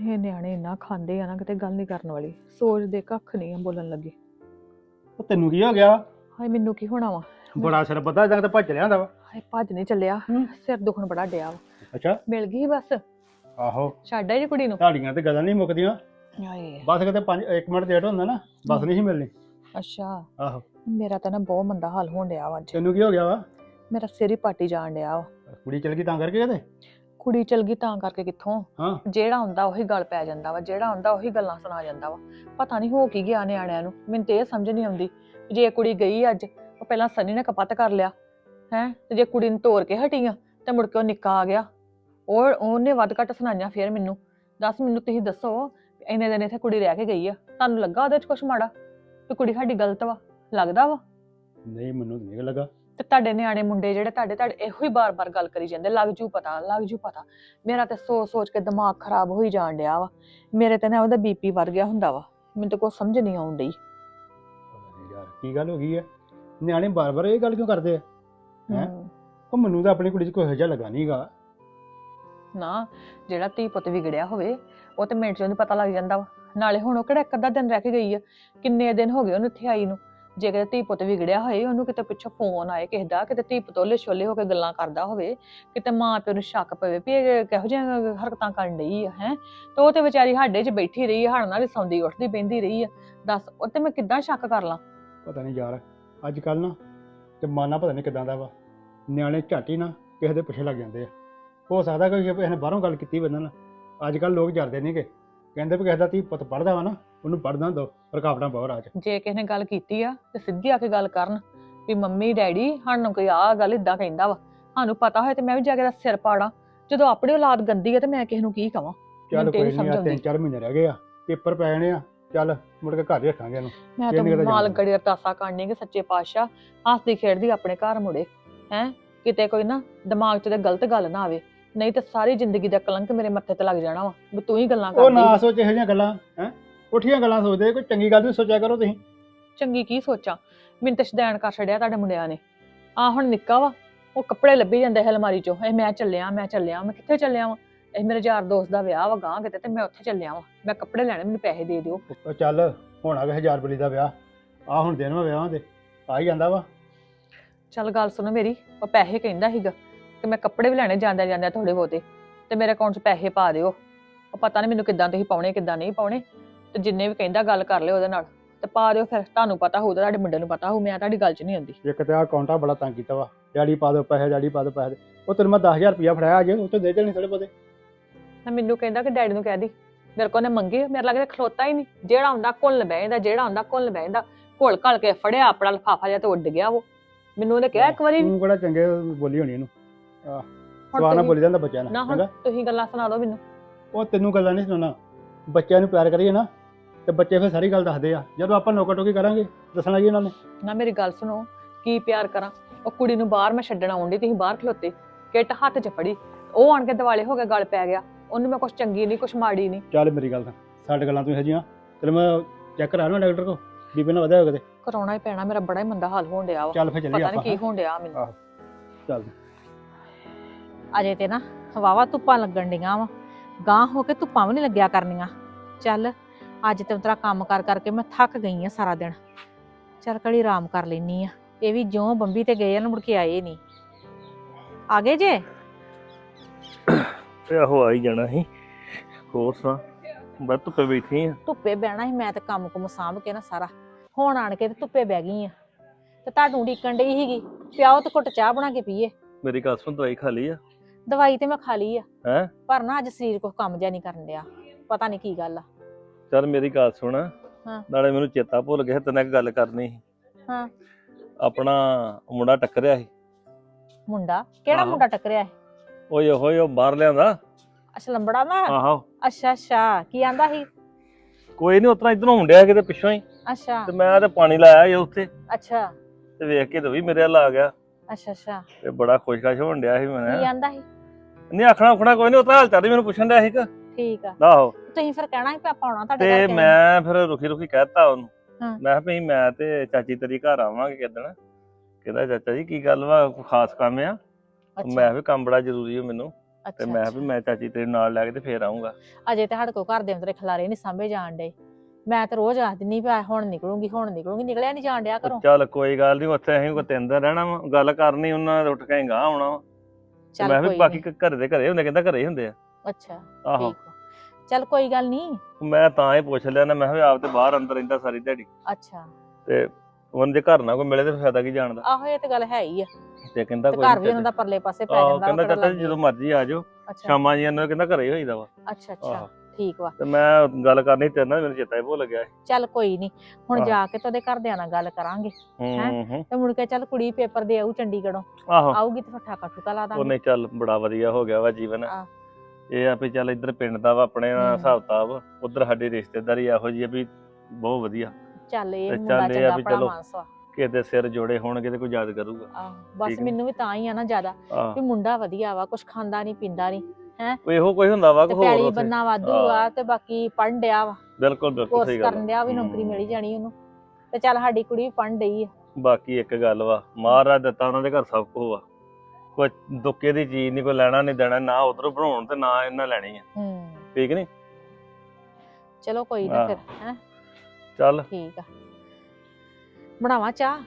ਇਹ ਨਿਆਣੇ ਇੰਨਾ ਖਾਂਦੇ ਆ ਨਾ ਕਿਤੇ ਗੱਲ ਨਹੀਂ ਕਰਨ ਵਾਲੀ। ਸੋਚਦੇ ਕੱਖ ਨਹੀਂ ਆ ਬੋਲਣ ਲੱਗੇ। ਉਹ ਤੈਨੂੰ ਕੀ ਹੋ ਗਿਆ? ਹਾਏ ਮੈਨੂੰ ਕੀ ਹੋਣਾ ਵਾ? ਬੜਾ ਸਿਰ ਬੱਧਾ ਜਾਂ ਤੇ ਭੱਜ ਲਿਆ ਹੁੰਦਾ ਵਾ। ਹਾਏ ਭੱਜ ਨਹੀਂ ਚੱਲਿਆ। ਹੂੰ। ਸਿਰ ਦੁਖਣ ਬੜਾ ਡਿਆ ਵਾ। ਅੱਛਾ। ਮਿਲ ਗਈ ਬਸ। ਆਹੋ। ਛੱਡ ਆਈ ਜੀ ਕੁੜੀ ਨੂੰ। ਢਾੜੀਆਂ ਤੇ ਗੱਲਾਂ ਨਹੀਂ ਮੁੱਕਦੀਆਂ। ਹਾਏ। ਬਸ ਕਿਤੇ 5 1 ਮਿੰਟ ਲੇਟ ਹੁੰਦਾ ਨਾ ਬਸ ਨਹੀਂ ਸੀ ਮਿਲਣੀ। ਅੱਛਾ। ਆਹੋ। ਮੇਰਾ ਤਾਂ ਨਾ ਬਹੁਤ ਮੰਦਾ ਹਾਲ ਹੋਣ ਡਿਆ ਵਾ ਅੱਜ। ਤੈਨੂੰ ਕੀ ਹੋ ਗਿਆ ਵਾ? ਮੇਰਾ ਸਿਰ ਹੀ ਪਾਟੀ ਜਾਣ ਡਿਆ ਵਾ। ਕੁੜੀ ਚਲ ਗਈ ਤਾਂ ਕਰਕੇ ਕਿਤੇ? ਕੁੜੀ ਚਲ ਗਈ ਤਾਂ ਕਰਕੇ ਕਿੱਥੋਂ? ਹਾਂ। ਜਿਹੜਾ ਹੁੰਦਾ ਉਹੀ ਗੱਲ ਪੈ ਜਾਂਦਾ ਵਾ ਜਿਹੜਾ ਹੁੰਦਾ ਉਹੀ ਗੱਲਾਂ ਸੁਣਾ ਜਾਂਦਾ ਵਾ। ਪਤਾ ਨਹੀਂ ਹੋ ਕੀ ਗਿਆ ਨਿਆਣਿਆਂ ਨੂੰ ਮੈਨੂੰ ਤੇ ਇਹ ਸਮਝ ਨਹੀਂ ਆਉਂਦੀ। ਜੇ ਕੁੜੀ ਗਈ ਅੱਜ ਉਹ ਪਹਿਲਾਂ ਸਨੀ ਨੇ ਕਪੱਤ ਕਰ ਲਿਆ। ਹੈ ਤੇ ਜੇ ਕੁੜੀ ਨੂੰ ਤੋੜ ਕੇ ਹਟੀਆਂ ਤੇ ਮੁੜ ਕੇ ਉਹ ਨਿੱਕਾ ਆ ਗਿਆ। ਉਹ ਉਹਨੇ ਵੱਧ ਘੱਟ ਸੁਣਾਈਆਂ ਫੇਰ ਮੈਨੂੰ। ਦੱਸ ਮੈਨੂੰ ਤੁਸੀਂ ਦੱਸੋ ਇੰਨੇ ਦਿਨ ਇੱਥੇ ਕੁੜੀ ਰਹਿ ਕੇ ਗਈ ਆ। ਤੁਹਾਨੂੰ ਲੱਗਾ ਉਹਦੇ 'ਚ ਕੁਝ ਮਾੜਾ? ਵੀ ਕੁੜੀ ਸਾਡੀ ਗਲਤ ਵਾ? ਲੱਗਦਾ ਵਾ? ਨਹੀਂ ਮੈਨੂੰ ਤਾਂ ਨਹੀਂ ਲੱਗਾ। ਤੇ ਤੁਹਾਡੇ ਨਿਆਣੇ ਮੁੰਡੇ ਜਿਹੜੇ ਤੁਹਾਡੇ ਤੁਹਾਡੇ ਇਹੋ ਹੀ ਬਾਰ-ਬਾਰ ਗੱਲ ਕਰੀ ਜਾਂਦੇ। ਲੱਗ ਜੂ ਪਤਾ ਲੱਗ ਜੂ ਪਤਾ। ਮੇਰਾ ਤੇ ਸੋਚ ਸੋਚ ਕੇ ਦਿਮਾਗ ਖਰਾਬ ਹੋਈ ਜਾਣ ਡਿਆ ਵਾ। ਮੇਰੇ ਤੇ ਨਾ ਉਹਦਾ ਬੀਪੀ ਵੱਧ ਗਿਆ ਹੁੰਦਾ ਵਾ। ਮੈਨੂੰ ਤਾਂ ਕੁਛ ਸਮਝ ਨਹੀਂ ਆਉਂਦੀ ਪਤਾ ਨਹੀਂ ਯਾਰ ਕੀ ਗੱਲ ਹੋ ਗਈ ਹੈ ਨਿਆਣੇ ਬਾਰ-ਬਾਰ ਇਹ ਗੱਲ ਕਿਉਂ ਕਰਦੇ ਆ? ਹੈਂ? ਉਹ ਮੈਨੂੰ ਤਾਂ ਆਪਣੀ ਕੁੜੀ 'ਚ ਕੋਈ ਹਜਾ ਲੱਗਾ ਨਹੀਂਗਾ ਨਾ ਜਿਹੜਾ ਧੀ ਪੁੱਤ ਵਿਗੜਿਆ ਹੋਵੇ ਉਹ ਤੇ ਮਿੰਟ 'ਚ ਉਹਨੂੰ ਪਤਾ ਲੱਗ ਜਾਂਦਾ ਵਾ। ਨਾਲੇ ਹੁਣ ਉਹ ਕਿਹੜਾ ਇੱਕ ਅੱਧਾ ਦਿਨ ਰਹਿ ਕੇ ਗਈ ਆ। ਕਿੰਨੇ ਦਿਨ ਹੋ ਗਏ ਉਹਨੂੰ ਇੱਥੇ ਆਈ ਨੂੰ। ਜੇ ਕਿਤੇ ਧੀ ਪੁੱਤ ਵਿਗੜਿਆ ਹੋਏ ਉਹਨੂੰ ਕਿਤੇ ਪਿੱਛੋਂ ਫੋਨ ਆਏ ਕਿਸੇ ਦਾ ਕਿਤੇ ਧੀ ਪਤੋਲੇ ਛੋਲੇ ਹੋ ਕੇ ਗੱਲਾਂ ਕਰਦਾ ਹੋਵੇ ਕਿਤੇ ਮਾਂ ਪਿਓ ਨੂੰ ਸ਼ੱਕ ਪਵੇ ਵੀ ਇਹ ਕਿਹੋ ਜਿਹੀਆਂ ਹਰਕਤਾਂ ਕਰਨ ਡਈ ਆ ਹੈ? ਤੇ ਉਹ ਤੇ ਵਿਚਾਰੀ ਸਾਡੇ 'ਚ ਬੈਠੀ ਰਹੀ ਆ ਹਣ ਨਾਲ ਹੀ ਸੌਂਦੀ ਉੱਠਦੀ ਬਹਿੰਦੀ ਰਹੀ ਆ। ਦੱਸ ਉਹ ਤੇ ਮੈਂ ਕਿੱਦਾਂ ਸ਼ੱਕ ਕਰ ਲਾਂ? ਪਤਾ ਨਹੀਂ ਯਾਰ ਅੱਜ ਕੱਲ ਨਾ ਜ਼ਮਾਨਾ ਪਤਾ ਨਹੀਂ ਕਿਦਾਂ ਦਾ ਵਾ। ਨਿਆਣੇ ਝੱਟ ਹੀ ਨਾ ਕਿਸੇ ਦੇ ਪਿੱਛੇ ਲੱਗ ਜਾਂਦੇ ਆ। ਹੋ ਸਕਦਾ ਕੋਈ ਕਿਸੇ ਨੇ ਬਾਹਰੋਂ ਗੱਲ ਕੀਤੀ ਬੰਦੇ ਨਾਲ। ਅੱਜ ਕੱਲ ਲੋਕ ਜਰਦੇ ਨਹੀਂਗੇ ਕਹਿੰਦੇ ਵੀ ਕਿਸੇ ਦਾ ਧੀ ਪੁੱਤ ਪੜਦਾ ਵਾ ਨਾ ਉਹਨੂੰ ਪੜਦਾ ਦੋ ਰੁਕਾਵਟਾਂ ਬਹੁਤ ਰਾਹ 'ਚ ਜੇ ਕਿਸੇ ਨੇ ਗੱਲ ਕੀਤੀ ਆ ਤੇ ਸਿੱਧੀ ਆ ਕੇ ਗੱਲ ਕਰਨ ਵੀ ਮੰਮੀ ਡੈਡੀ ਸਾਨੂੰ ਕੋਈ ਆ ਗੱਲ ਇਦਾਂ ਕਹਿੰਦਾ ਵਾ। ਸਾਨੂੰ ਪਤਾ ਹੋਏ ਤੇ ਮੈਂ ਵੀ ਜਾ ਕੇ ਦਾ ਸਿਰ ਪਾੜਾਂ। ਜਦੋਂ ਆਪਣੀ ਔਲਾਦ ਗੰਦੀ ਆ ਤੇ ਮੈਂ ਕਿਸੇ ਨੂੰ ਕੀ ਕਵਾਂ? ਚੱਲ ਮੈਨੂੰ ਤੇ ਕੋਈ ਨਹੀਂ ਆ ਤਿੰਨ। ਚਾਰ ਮਹੀਨੇ ਰਹਿ ਗਏ ਆ। ਪੇਪਰ ਪੈ ਜਾਣੇ ਆ। ਚੱਲ ਮੁੜ ਕੇ ਘਰ ਹੀ ਰੱਖਾਂਗੇ ਇਹਨੂੰ। ਮੈਂ ਤਾਂ ਕਦੇ ਮਾਲ ਜਾਣਦਾ। ਗੜੀ ਅਰਦਾਸਾ ਕਰਨੀ ਕਿ ਸੱਚੇ ਪਾਤਸ਼ਾਹ ਹੱਸਦੀ ਖੇਡਦੀ ਆਪਣੇ ਘਰ ਮੁੜੇ ਹੈ? ਕਿਤੇ ਕੋਈ ਨਾ ਦਿਮਾਗ 'ਚ ਤੇ ਗਲਤ ਗੱਲ ਨਾ ਆਵੇ ਨਹੀਂ ਤੇ ਸਾਰੀ ਜ਼ਿੰਦਗੀ ਦਾ ਕਲੰਕ ਮੇਰੇ ਮੱਥੇ ਤੇ ਲੱਗ ਜਾਣਾ ਵਾ ਵੀ ਤੂੰ ਹੀ ਗੱਲਾਂ ਉਹ ਕਰਦੀ ਨਾ ਸੋਚ ਇਹੋ ਜਿਹੀਆਂ ਗੱਲਾਂ ਹੈ? ਪੁੱਠੀਆਂ ਗੱਲਾਂ ਸੋਚਦੇ ਕੋਈ ਚੰਗੀ ਗੱਲ ਵੀ ਸੋਚਿਆ ਕਰੋ ਤੁਸੀਂ। ਚੰਗੀ ਕੀ ਸੋਚਾਂ? ਮੈਨੂੰ ਤਾਂ ਸ਼ਦੈਣ ਕਰ ਛੜਿਆ ਤੁਹਾਡੇ ਮੁੰਡਿਆਂ ਨੇ। ਆ ਹੁਣ ਨਿੱਕਾ ਵਾ ਉਹ ਕੱਪੜੇ ਲੱਭੀ ਜਾਂਦੇ ਹੈ ਅਲਮਾਰੀ ਚੋਂ ਇਹ ਮੈਂ ਚੱਲਿਆ ਮੈਂ ਚੱਲਿਆ ਮੈਂ ਕਿੱਥੇ ਚੱਲਿਆ ਵਾਂ? ਇਹ ਮੇਰੇ ਯਾਰ ਦੋਸਤ ਦਾ ਵਿਆਹ ਵਾ ਗਾਂ ਕਿਤੇ ਤੇ ਮੈਂ ਉੱਥੇ ਚੱਲਿਆ ਵਾਂ। ਮੈਂ ਕੱਪੜੇ ਲੈਣੇ ਮੈਨੂੰ ਪੈਸੇ ਦੇ ਦਿਓ। ਉਹ ਚੱਲ ਹੁਣ ਆ ਗਿਆ ਹਜ਼ਾਰ ਬਲੀ ਦਾ ਵਿਆਹ। ਆ ਹੁਣ ਦਿਨ ਵਾ ਵਿਆਹਾਂ ਦੇ ਆ ਹੀ ਜਾਂਦਾ ਵਾ। ਚੱਲ ਗੱਲ ਸੁਣੋ ਮੇਰੀ ਉਹ ਪੈਸੇ ਕਹਿੰਦਾ ਸੀਗਾ ਕਿ ਮੈਂ ਕੱਪੜੇ ਵੀ ਲੈਣੇ ਜਾਂਦੇ ਜਾਂਦੇ ਥੋੜੇ ਬਹੁਤੇ ਤੇ ਮੇਰੇ ਅਕਾਊਂਟ 'ਚ ਪੈਸੇ ਪਾ ਦਿਓ। ਉਹ ਪਤਾ ਨਹੀਂ ਮੈਨੂੰ ਕਿੱਦਾਂ ਤੁਸੀਂ ਪਾਉਣੇ ਕਿੱਦਾਂ ਨਹੀਂ ਪਾਉਣੇ। ਤੇ ਜਿੰਨੇ ਵੀ ਕਹਿੰਦਾ ਗੱਲ ਕਰ ਲਿਓ ਉਹਦੇ ਨਾਲ ਤੇ ਪਾ ਦਿਓ ਫਿਰ। ਤੁਹਾਨੂੰ ਪਤਾ ਹੋਊ ਤੇ ਤੁਹਾਡੇ ਮੁੰਡੇ ਨੂੰ ਪਤਾ ਹੋਊ ਮੈਂ ਤੁਹਾਡੀ ਗੱਲ 'ਚ ਨਹੀਂ ਆਉਂਦੀ। ਇੱਕ ਤੇ ਆ ਅਕਾਊਂਟਾ ਬੜਾ ਤੰਗ ਕੀਤਾ ਵਾ। ਡੈਡੀ ਪਾ ਦੋ ਪੈਸੇ ਡੈਡੀ ਪਾ ਦੋ ਪੈਸੇ ਉਹ ਤੈਨੂੰ ਮੈਂ 10000 ਰੁਪਇਆ ਫੜਾਇਆ ਅੱਜ ਉਹ ਤੋਂ ਦੇ ਦੇਣੀ ਥੋੜੇ ਬਹੁਤੇ। ਨਾ ਮੈਨੂੰ ਕਹਿੰਦਾ ਕਿ ਡੈਡੀ ਨੂੰ ਕਹਿ ਦੀ ਮੇਰੇ ਕੋਲ ਨੇ ਮੰਗੇ ਮੇਰੇ ਲੱਗਦਾ ਖਲੋਤਾ ਹੀ ਨਹੀਂ। ਜਿਹੜਾ ਹੁੰਦਾ ਘੁੱਲ ਬਹਿੰਦਾ ਜਿਹੜਾ ਹੁੰਦਾ ਘੁੱਲ ਬਹਿੰਦਾ ਘੁੱਲ ਘਲ ਕੇ ਫੜਿਆ ਆਪਣਾ ਲਫਾਫਾ ਜਿਹਾ ਤੇ ਉੱਡ ਗਿਆ ਉਹ। ਮੈਨੂੰ ਉਹਨੇ ਕਿਹਾ ਇੱਕ ਵਾਰੀ ਤੂੰ ਕਿਹੜਾ ਚੰਗੇ ਬੋਲੀ ਹੋਣੀ ਇਹਨੂੰ। ਹੁਣ ਸਵਾਨਾ ਤੁਸੀਂ- ਬੋਲੀ ਜਾਂਦਾ ਬੱਚਿਆਂ ਨਾ ਨਾਲ ਹੁਣ ਤੁਸੀਂ ਗੱਲਾਂ ਸੁਣਾ ਦਿਓ ਮੈਨੂੰ। ਉਹ ਤੈਨੂੰ ਗੱਲਾਂ ਨਹੀਂ ਸੁਣਾਉਣਾ। ਬੱਚਿਆਂ ਨੂੰ ਪਿਆਰ ਕਰੀਏ ਨਾ ਤੇ ਬੱਚੇ ਫਿਰ ਸਾਰੀ ਗੱਲ ਦੱਸਦੇ ਆ। ਜਦੋਂ ਆਪਾਂ ਨੋਕਾ ਟੋਕੀ ਕਰਾਂਗੇ ਦੱਸਣਾ ਕੀ ਉਹਨਾਂ ਨੇ। ਨਾ ਮੇਰੀ ਗੱਲ ਸੁਣੋ ਕੀ ਪਿਆਰ ਕਰਾਂ? ਉਹ ਕੁੜੀ ਨੂੰ ਬਾਹਰ ਮੈਂ ਛੱਡਣ ਆਉਂਦੀ ਤੁਸੀਂ ਬਾਹਰ ਖਲੋਤੇ। ਕਿੱਟ ਹੱਥ 'ਚ ਫੜੀ। ਉਹ ਆਣ ਕੇ ਦਿਵਾਲੇ ਹੋ ਕੇ ਗਲ ਪੈ ਗਿਆ। ਉਹਨੂੰ ਮੈਂ ਕੁਛ ਚੰਗੀ ਨਹੀਂ ਕੁਛ ਮਾੜੀ ਨਹੀਂ। ਚੱਲ ਮੇਰੀ ਗੱਲ ਤਾਂ ਸਾਡੇ ਗੱਲਾਂ ਤੂੰ ਇਹੋ ਜਿਹੀਆਂ ਤੈਨੂੰ ਮੈਂ ਚੈੱਕ ਕਰਾ ਨਾ ਡਾਕਟਰ ਕੋ ਬੀਪੀ ਨਾ ਵਧਿਆ ਹੋਵੇ ਕਿਤੇ। ਕਰਾਉਣਾ ਹੀ ਪੈਣਾ ਮੇਰਾ ਬੜਾ ਹੀ ਮੰਦਾ ਹਾਲ ਹੋਣ ਡਿਆ ਵਾ। ਚੱਲ ਫਿਰ ਚੱਲੀਏ ਪਤਾ ਨਹੀਂ ਆਪਾਂ ਕੀ? ਹੋਣ ਡਿਆ ਮੈਨੂੰ। ਚੱਲ। ਅਜੇ ਤੇ ਨਾ ਵਾਵਾ ਧੁੱਪਾਂ ਲੱਗਣ ਡੀਆਂ ਵਾ ਗਾਂ ਹੋ ਕੇ ਧੁੱਪਾਂ ਵੀ ਨਹੀਂ ਲੱਗਿਆ ਕਰਨੀਆਂ। ਚੱਲ ਅੱਜ ਤੇ ਤੇਰਾ ਕੰਮ ਕਰ ਕਰਕੇ ਮੈਂ ਥੱਕ ਗਈ ਆ ਸਾਰਾ ਦਿਨ। ਚੱਲ ਕੜੀ ਆਰਾਮ ਕਰ ਲੈਨੀ ਆ। ਇਹ ਵੀ ਜਿਉਂ ਬੰਬੀ ਤੇ ਗਏ ਆ ਨਾ ਮੁੜ ਕੇ ਆਏ ਨਹੀਂ ਆ ਗਏ ਜੇ? ਤੇ ਆਹੋ ਆ ਹੀ ਜਾਣਾ ਸੀ। ਹੋਰ ਸੁਣਾ ਬਸ ਧੁੱਪੇ ਬੈਠੀ ਆ। ਧੁੱਪੇ ਬਹਿਣਾ ਸੀ ਮੈਂ ਤੇ ਕੰਮ ਕੁਮ ਸਾਂਭ ਕੇ ਨਾ ਸਾਰਾ। ਹੁਣ ਆਣ ਕੇ ਤੇ ਧੁੱਪੇ ਬਹਿ ਗਈ ਆ। ਤੇ ਤੁਹਾਨੂੰ ਡੀਕਣ ਡਈ ਸੀਗੀ ਪਿਆਓ ਤੇ ਘੁੱਟ ਚਾਹ ਬਣਾ ਕੇ ਪੀਏ। ਮੇਰੀ ਗੱਲ ਸੁਣ ਦਵਾਈ ਖਾ ਲਈ ਆ? ਦਵਾਈ ਤੇ ਮੈਂ ਖਾ ਲਈ ਆ। ਹੈਂ? ਪਰ ਨਾ ਅੱਜ ਸਰੀਰ ਕੁਛ ਕੰਮ ਜਿਆ ਨਹੀਂ ਕਰਨ ਡਿਆ। ਪਤਾ ਨਹੀਂ ਕੀ ਗੱਲ ਆ। ਚੱਲ ਮੇਰੀ ਗੱਲ ਸੁਣ। ਹਾਂ। ਨਾਲੇ ਮੈਨੂੰ ਚੇਤਾ ਭੁੱਲ ਗਿਆ ਤੇਰੇ ਨਾਲ ਇੱਕ ਗੱਲ ਕਰਨੀ ਸੀ। ਹਾਂ। ਆਪਣਾ ਮੁੰਡਾ ਟੱਕਰਿਆ ਸੀ। ਮੁੰਡਾ? ਕਿਹੜਾ ਆਹੋ। ਮੁੰਡਾ ਟੱਕਰਿਆ ਹੈ ਓਏ ਹੋਏ ਉਹ ਬਾਹਰ ਲਿਆਂਦਾ? ਅੱਛਾ ਲੰਬੜਾ ਨਾ? ਆਹੋ। ਅੱਛਾ ਅੱਛਾ ਕੀ ਆਂਦਾ ਸੀ? ਕੋਈ ਨਹੀਂ ਉਤਰਾ ਇਧਰੋਂ ਹੁੰਦਿਆ ਕਿਤੇ ਪਿੱਛੋਂ ਹੀ। ਅੱਛਾ। ਤੇ ਮੈਂ ਤੇ ਪਾਣੀ ਲਾਇਆ ਸੀ ਉੱਥੇ। ਅੱਛਾ। ਤੇ ਵੇਖ ਕੇ ਤੇ ਉਹ ਵੀ ਮੇਰੇ ਵੱਲ ਆ ਗਿਆ। ਅੱਛਾ ਅੱਛਾ। ਤੇ ਬੜਾ ਖੁਸ਼ਖਾਸ਼ ਹੋਣ ਡਿਆ ਸੀ ਕੀ ਮੈਂ ਆਂਦਾ ਸੀ? ਨਹੀਂ ਆਖਣਾ ਉਖਣਾ ਕੋਈ ਨਹੀਂ ਉਤਰਾ ਹਾਲ ਚਾਲ ਹੀ ਮੈਨੂੰ ਪੁੱਛਣ ਡਿਆ ਸੀਗਾ ਠੀਕ ਆ। ਆਹੋ। ਤੁਸੀਂ ਫਿਰ ਕਹਿਣਾ ਸੀ ਕਿ ਆਪਾਂ ਆਉਣਾ ਤੁਹਾਡੇ ਤੇ ਘਰ ਮੈਂ ਫਿਰ ਰੁਕੀ ਰੁਕੀ ਕਹਿਤਾ ਉਹਨੂੰ। ਹਾਂ। ਮੈਂ ਕਿਹਾ ਵੀ ਮੈਂ ਤੇ ਚਾਚੀ ਤੇਰੀ ਘਰ ਆਵਾਂਗੇ ਕਿਦਣ ਕਹਿੰਦਾ ਚਾਚਾ ਜੀ ਕੀ ਗੱਲ ਵਾ? ਕੋਈ ਖਾਸ ਕੰਮ ਆ? ਮੈਂ ਵੀ ਕੰਮ ਬੜਾ ਜ਼ਰੂਰੀ ਹੈ ਮੈਨੂੰ ਤੇ ਮੈਂ ਵੀ ਮੈਂ ਚਾਚੀ ਤੇਰੇ ਨਾਲ ਲੈ ਕੇ ਤੇ ਫੇਰ ਆਉਂਗਾ ਅਜੇ ਤੇ ਸਾਡੇ ਕੋਲ ਘਰ ਦੇ ਅੰਦਰ ਖਲਾਰੇ ਨਹੀਂ ਸਾਂਭੇ ਜਾਣ ਡੇ ਮੈਂ ਤੇ ਰੋਜ਼ ਆਖ ਦਿੰਨੀ ਪਿਆ ਹੁਣ ਨਿਕਲੂੰਗੀ ਹੁਣ ਨਿਕਲੂੰਗੀ ਨਿਕਲਿਆ ਨਹੀਂ ਜਾਣ ਡਿਆ ਘਰੋਂ। ਚੱਲ ਕੋਈ ਗੱਲ ਨਹੀਂ ਉੱਥੇ ਅਸੀਂ ਕੋ ਤਿੰਨ ਦਿਨ ਰਹਿਣਾ ਵਾ ਗੱਲ ਕਰਨੀ ਉਹਨਾਂ ਨੇ ਉੱਠ ਕੇ ਗਾਂ ਆਉਣਾ ਵਾ। ਤੇ ਚੱਲ ਮੈਂ ਕੋਈ ਵੀ ਬਾਕੀ ਨੀ। ਘਰੇ ਦੇ ਘਰੇ ਹੁੰਦੇ ਕਹਿੰਦਾ ਘਰੇ ਹੀ ਹੁੰਦੇ ਆ। ਅੱਛਾ ਆਹੋ। ਠੀਕ ਆ। ਚੱਲ ਕੋਈ ਗੱਲ ਨਹੀਂ ਮੈਂ ਤਾਂ ਹੀ ਪੁੱਛ ਲਿਆ ਨਾ ਮੈਂ ਕਿਹਾ ਵੀ ਆਪ ਤੇ ਬਾਹਰ ਅੰਦਰ ਰਹਿੰਦਾ ਸਾਰੀ ਦਿਹਾੜੀ। ਅੱਛਾ। ਤੇ ਉਹਨਾਂ ਦੇ ਘਰ ਨਾ ਕੋਈ ਮਿਲੇ ਤੇ ਫਾਇਦਾ ਕੀ ਜਾਣ ਦਾ ਆਹੋ ਇਹ ਤੇ ਗੱਲ ਹੈ ਹੀ ਆ ਤੇ ਕਹਿੰਦਾ ਤੇ ਕੋਈ ਘਰ ਨੀ ਵੀ ਉਹਨਾਂ ਦਾ ਪਰਲੇ ਪਾਸੇ ਪੈ ਆਹੋ, ਜਾਂਦਾ ਕਹਿੰਦਾ ਚਾਚਾ ਜੀ। ਜਦੋਂ ਮਰਜ਼ੀ ਆ ਜਾਓ ਅੱਛਾ ਸ਼ਾਮਾਂ ਜੀ ਇਹਨਾਂ ਕਹਿੰਦਾ ਘਰੇ ਹੋਈਦਾ ਵਾ ਅੱਛਾ ਆਹੋ। ਅੱਛਾ ਠੀਕ ਵਾ ਤੇ ਮੈਂ ਗੱਲ ਕਰਨੀ ਤੇਰੇ ਨਾਲ ਮੈਨੂੰ ਚੇਤਾ ਹੀ ਭੁੱਲ ਗਿਆ। ਚੱਲ ਕੋਈ ਨਹੀਂ ਹੁਣ ਆਹੋ। ਜਾ ਕੇ ਤੇ ਉਹਦੇ ਘਰਦਿਆਂ ਨਾਲ ਗੱਲ ਕਰਾਂਗੇ ਹੈਂ? ਤੇ ਮੁੜ ਕੇ ਚੱਲ ਕੁੜੀ ਪੇਪਰ ਦੇ ਆਊ ਚੰਡੀਗੜ੍ਹੋਂ ਆਹੋ ਆਊਗੀ ਤੇ ਫਿਰ ਠਾਕਾ ਠੁਕਾ ਲਾ ਦਾਂਗੇ ਉਹਨੇ ਚੱਲ ਬੜਾ ਵਧੀਆ ਹੋ ਗਿਆ ਵਾ ਜੀਵਨ ਆਹ। ਇਹ ਆ ਵੀ ਚੱਲ ਇੱਧਰ ਪਿੰਡ ਦਾ ਵਾ ਆਪਣੇ ਨਾਲ। ਹਿਸਾਬ ਕਿਤਾਬ ਉਧਰ ਸਾਡੀ ਰਿਸ਼ਤੇਦਾਰੀ ਇਹੋ ਆ ਵੀ ਬਹੁਤ ਵਧੀਆ ਚੱਲ ਇਹ ਤੇ ਮੁੰਡਾ ਚੱਲ ਇਹ ਆ ਚੰਗਾ ਵੀ ਭਲਾ ਚਲੋ। ਮਾਨਸਾ ਕਿਸੇ ਦੇ ਸਿਰ ਜੋੜੇ ਹੋਣਗੇ ਤੇ ਕੋਈ ਯਾਦ ਕਰੂਗਾ ਆਹੋ ਬਸ ਠੀਕ। ਮੈਨੂੰ ਵੀ ਤਾਂ ਹੀ ਆ ਨਾ ਜ਼ਿਆਦਾ ਵੀ ਮੁੰਡਾ ਵਧੀਆ ਵਾ ਕੁਛ ਖਾਂਦਾ ਨਹੀਂ ਪੀਂਦਾ ਨਹੀਂ ਇਹੋ ਕੋਈ ਹੁੰਦਾ ਵਾ ਕਿ ਤੇ ਹੋਰ ਪੈਲੀ ਉੱਥੇ ਬੰਨਾ ਵਾਧੂ ਆਹ। ਆ ਤੇ ਬਾਕੀ ਪੜ੍ਹਨ ਡਿਆ ਵਾ ਬਿਲਕੁਲ ਬਿਲਕੁਲ ਕੋਰਸ ਸਹੀ ਗੱਲ ਕਰਨ ਆ। ਡਿਆ ਵੀ ਨੌਕਰੀ ਹੂੰ। ਮਿਲ ਹੀ ਜਾਣੀ ਉਹਨੂੰ ਤੇ ਚੱਲ ਸਾਡੀ ਕੁੜੀ ਵੀ ਪੜ੍ਹਨ ਡਈ ਆ ਬਾਕੀ ਇੱਕ ਗੱਲ ਵਾ ਮਹਾਰਾਜ ਦਿੱਤਾ ਉਹਨਾਂ ਦੇ ਘਰ ਸਭ ਕੁਝ ਵਾ ਕੋਈ ਦੁੱਕੇ ਦੀ ਚੀਜ਼ ਨਹੀਂ ਕੋਈ ਲੈਣਾ ਨਹੀਂ ਦੇਣਾ ਨਾ ਉਧਰੋਂ ਬਣਾਉਣ ਤੇ ਨਾ ਇਹਨਾਂ ਲੈਣੀ ਆ ਹੂੰ ਠੀਕ ਨਹੀਂ ਚਲੋ ਕੋਈ ਨਾ ਆਹ। ਫਿਰ ਹੈ ਚੱਲ। ਠੀਕ ਆ। ਬਣਾਵਾ ਚਾਹ?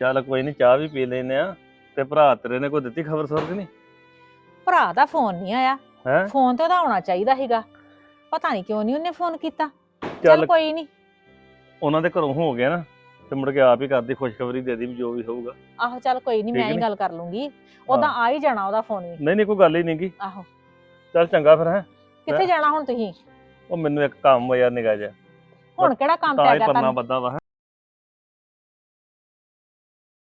ਚੱਲ ਕੋਈ ਨਹੀਂ ਚਾਹ ਵੀ ਪੀ ਲੈਨੇ ਆ। ਤੇ ਭਰਾ ਤੇਰੇ ਨੇ ਕੋਈ ਦਿੱਤੀ ਖਬਰ ਸੁਰ ਕਿ ਨਹੀਂ ਭਰਾ ਦਾ ਫੋਨ ਨਹੀਂ ਆਇਆ। ਹੈ? ਫੋਨ ਤੇ ਉਹਦਾ ਆਉਣਾ ਚਾਹੀਦਾ ਸੀਗਾ। ਪਤਾ ਨਹੀਂ ਕਿਉਂ ਨਹੀਂ ਉਹਨੇ ਫੋਨ ਕੀਤਾ। ਚੱਲ ਚੱਲ। ਕੋਈ ਨਹੀਂ ਉਹਨਾਂ ਦੇ ਘਰੋਂ ਹੋ ਗਿਆ ਨਾ ਤੇ ਮੁੜ ਕੇ ਆਪ ਹੀ ਕਰਦੀ ਖੁਸ਼ਖਬਰੀ ਦੇ ਦੀ ਵੀ ਜੋ ਵੀ ਹੋਊਗਾ। ਆਹੋ ਚੱਲ ਕੋਈ ਨਹੀਂ ਠੀਕ ਮੈਂ ਹੀ ਨੀ? ਗੱਲ ਕਰ ਲੂੰਗੀ। ਉਹਦਾ ਆ ਹੀ ਜਾਣਾ ਉਹਦਾ ਫੋਨ ਵੀ। ਨਹੀਂ ਨਹੀਂ ਕੋਈ ਗੱਲ ਹੀ ਨਹੀਂਗੀ ਆਹੋ। ਚੱਲ ਚੰਗਾ ਫਿਰ ਹੈ। ਕਿੱਥੇ ਜਾਣਾ ਹੁਣ ਤੁਸੀਂ? ਉਹ ਮੈਨੂੰ ਇੱਕ ਕੰਮ ਹੋਇਆ ਨਿਗਾ ਜਿਹਾ ਹੁਣ ਕਿਹੜਾ ਕੰਮ ਤਾਂ ਪੈ ਗਿਆ ਪਰਨਾ ਤੁਹਾਨੂੰ ਬੱਦਾ ਵਾ ਹੈਂ।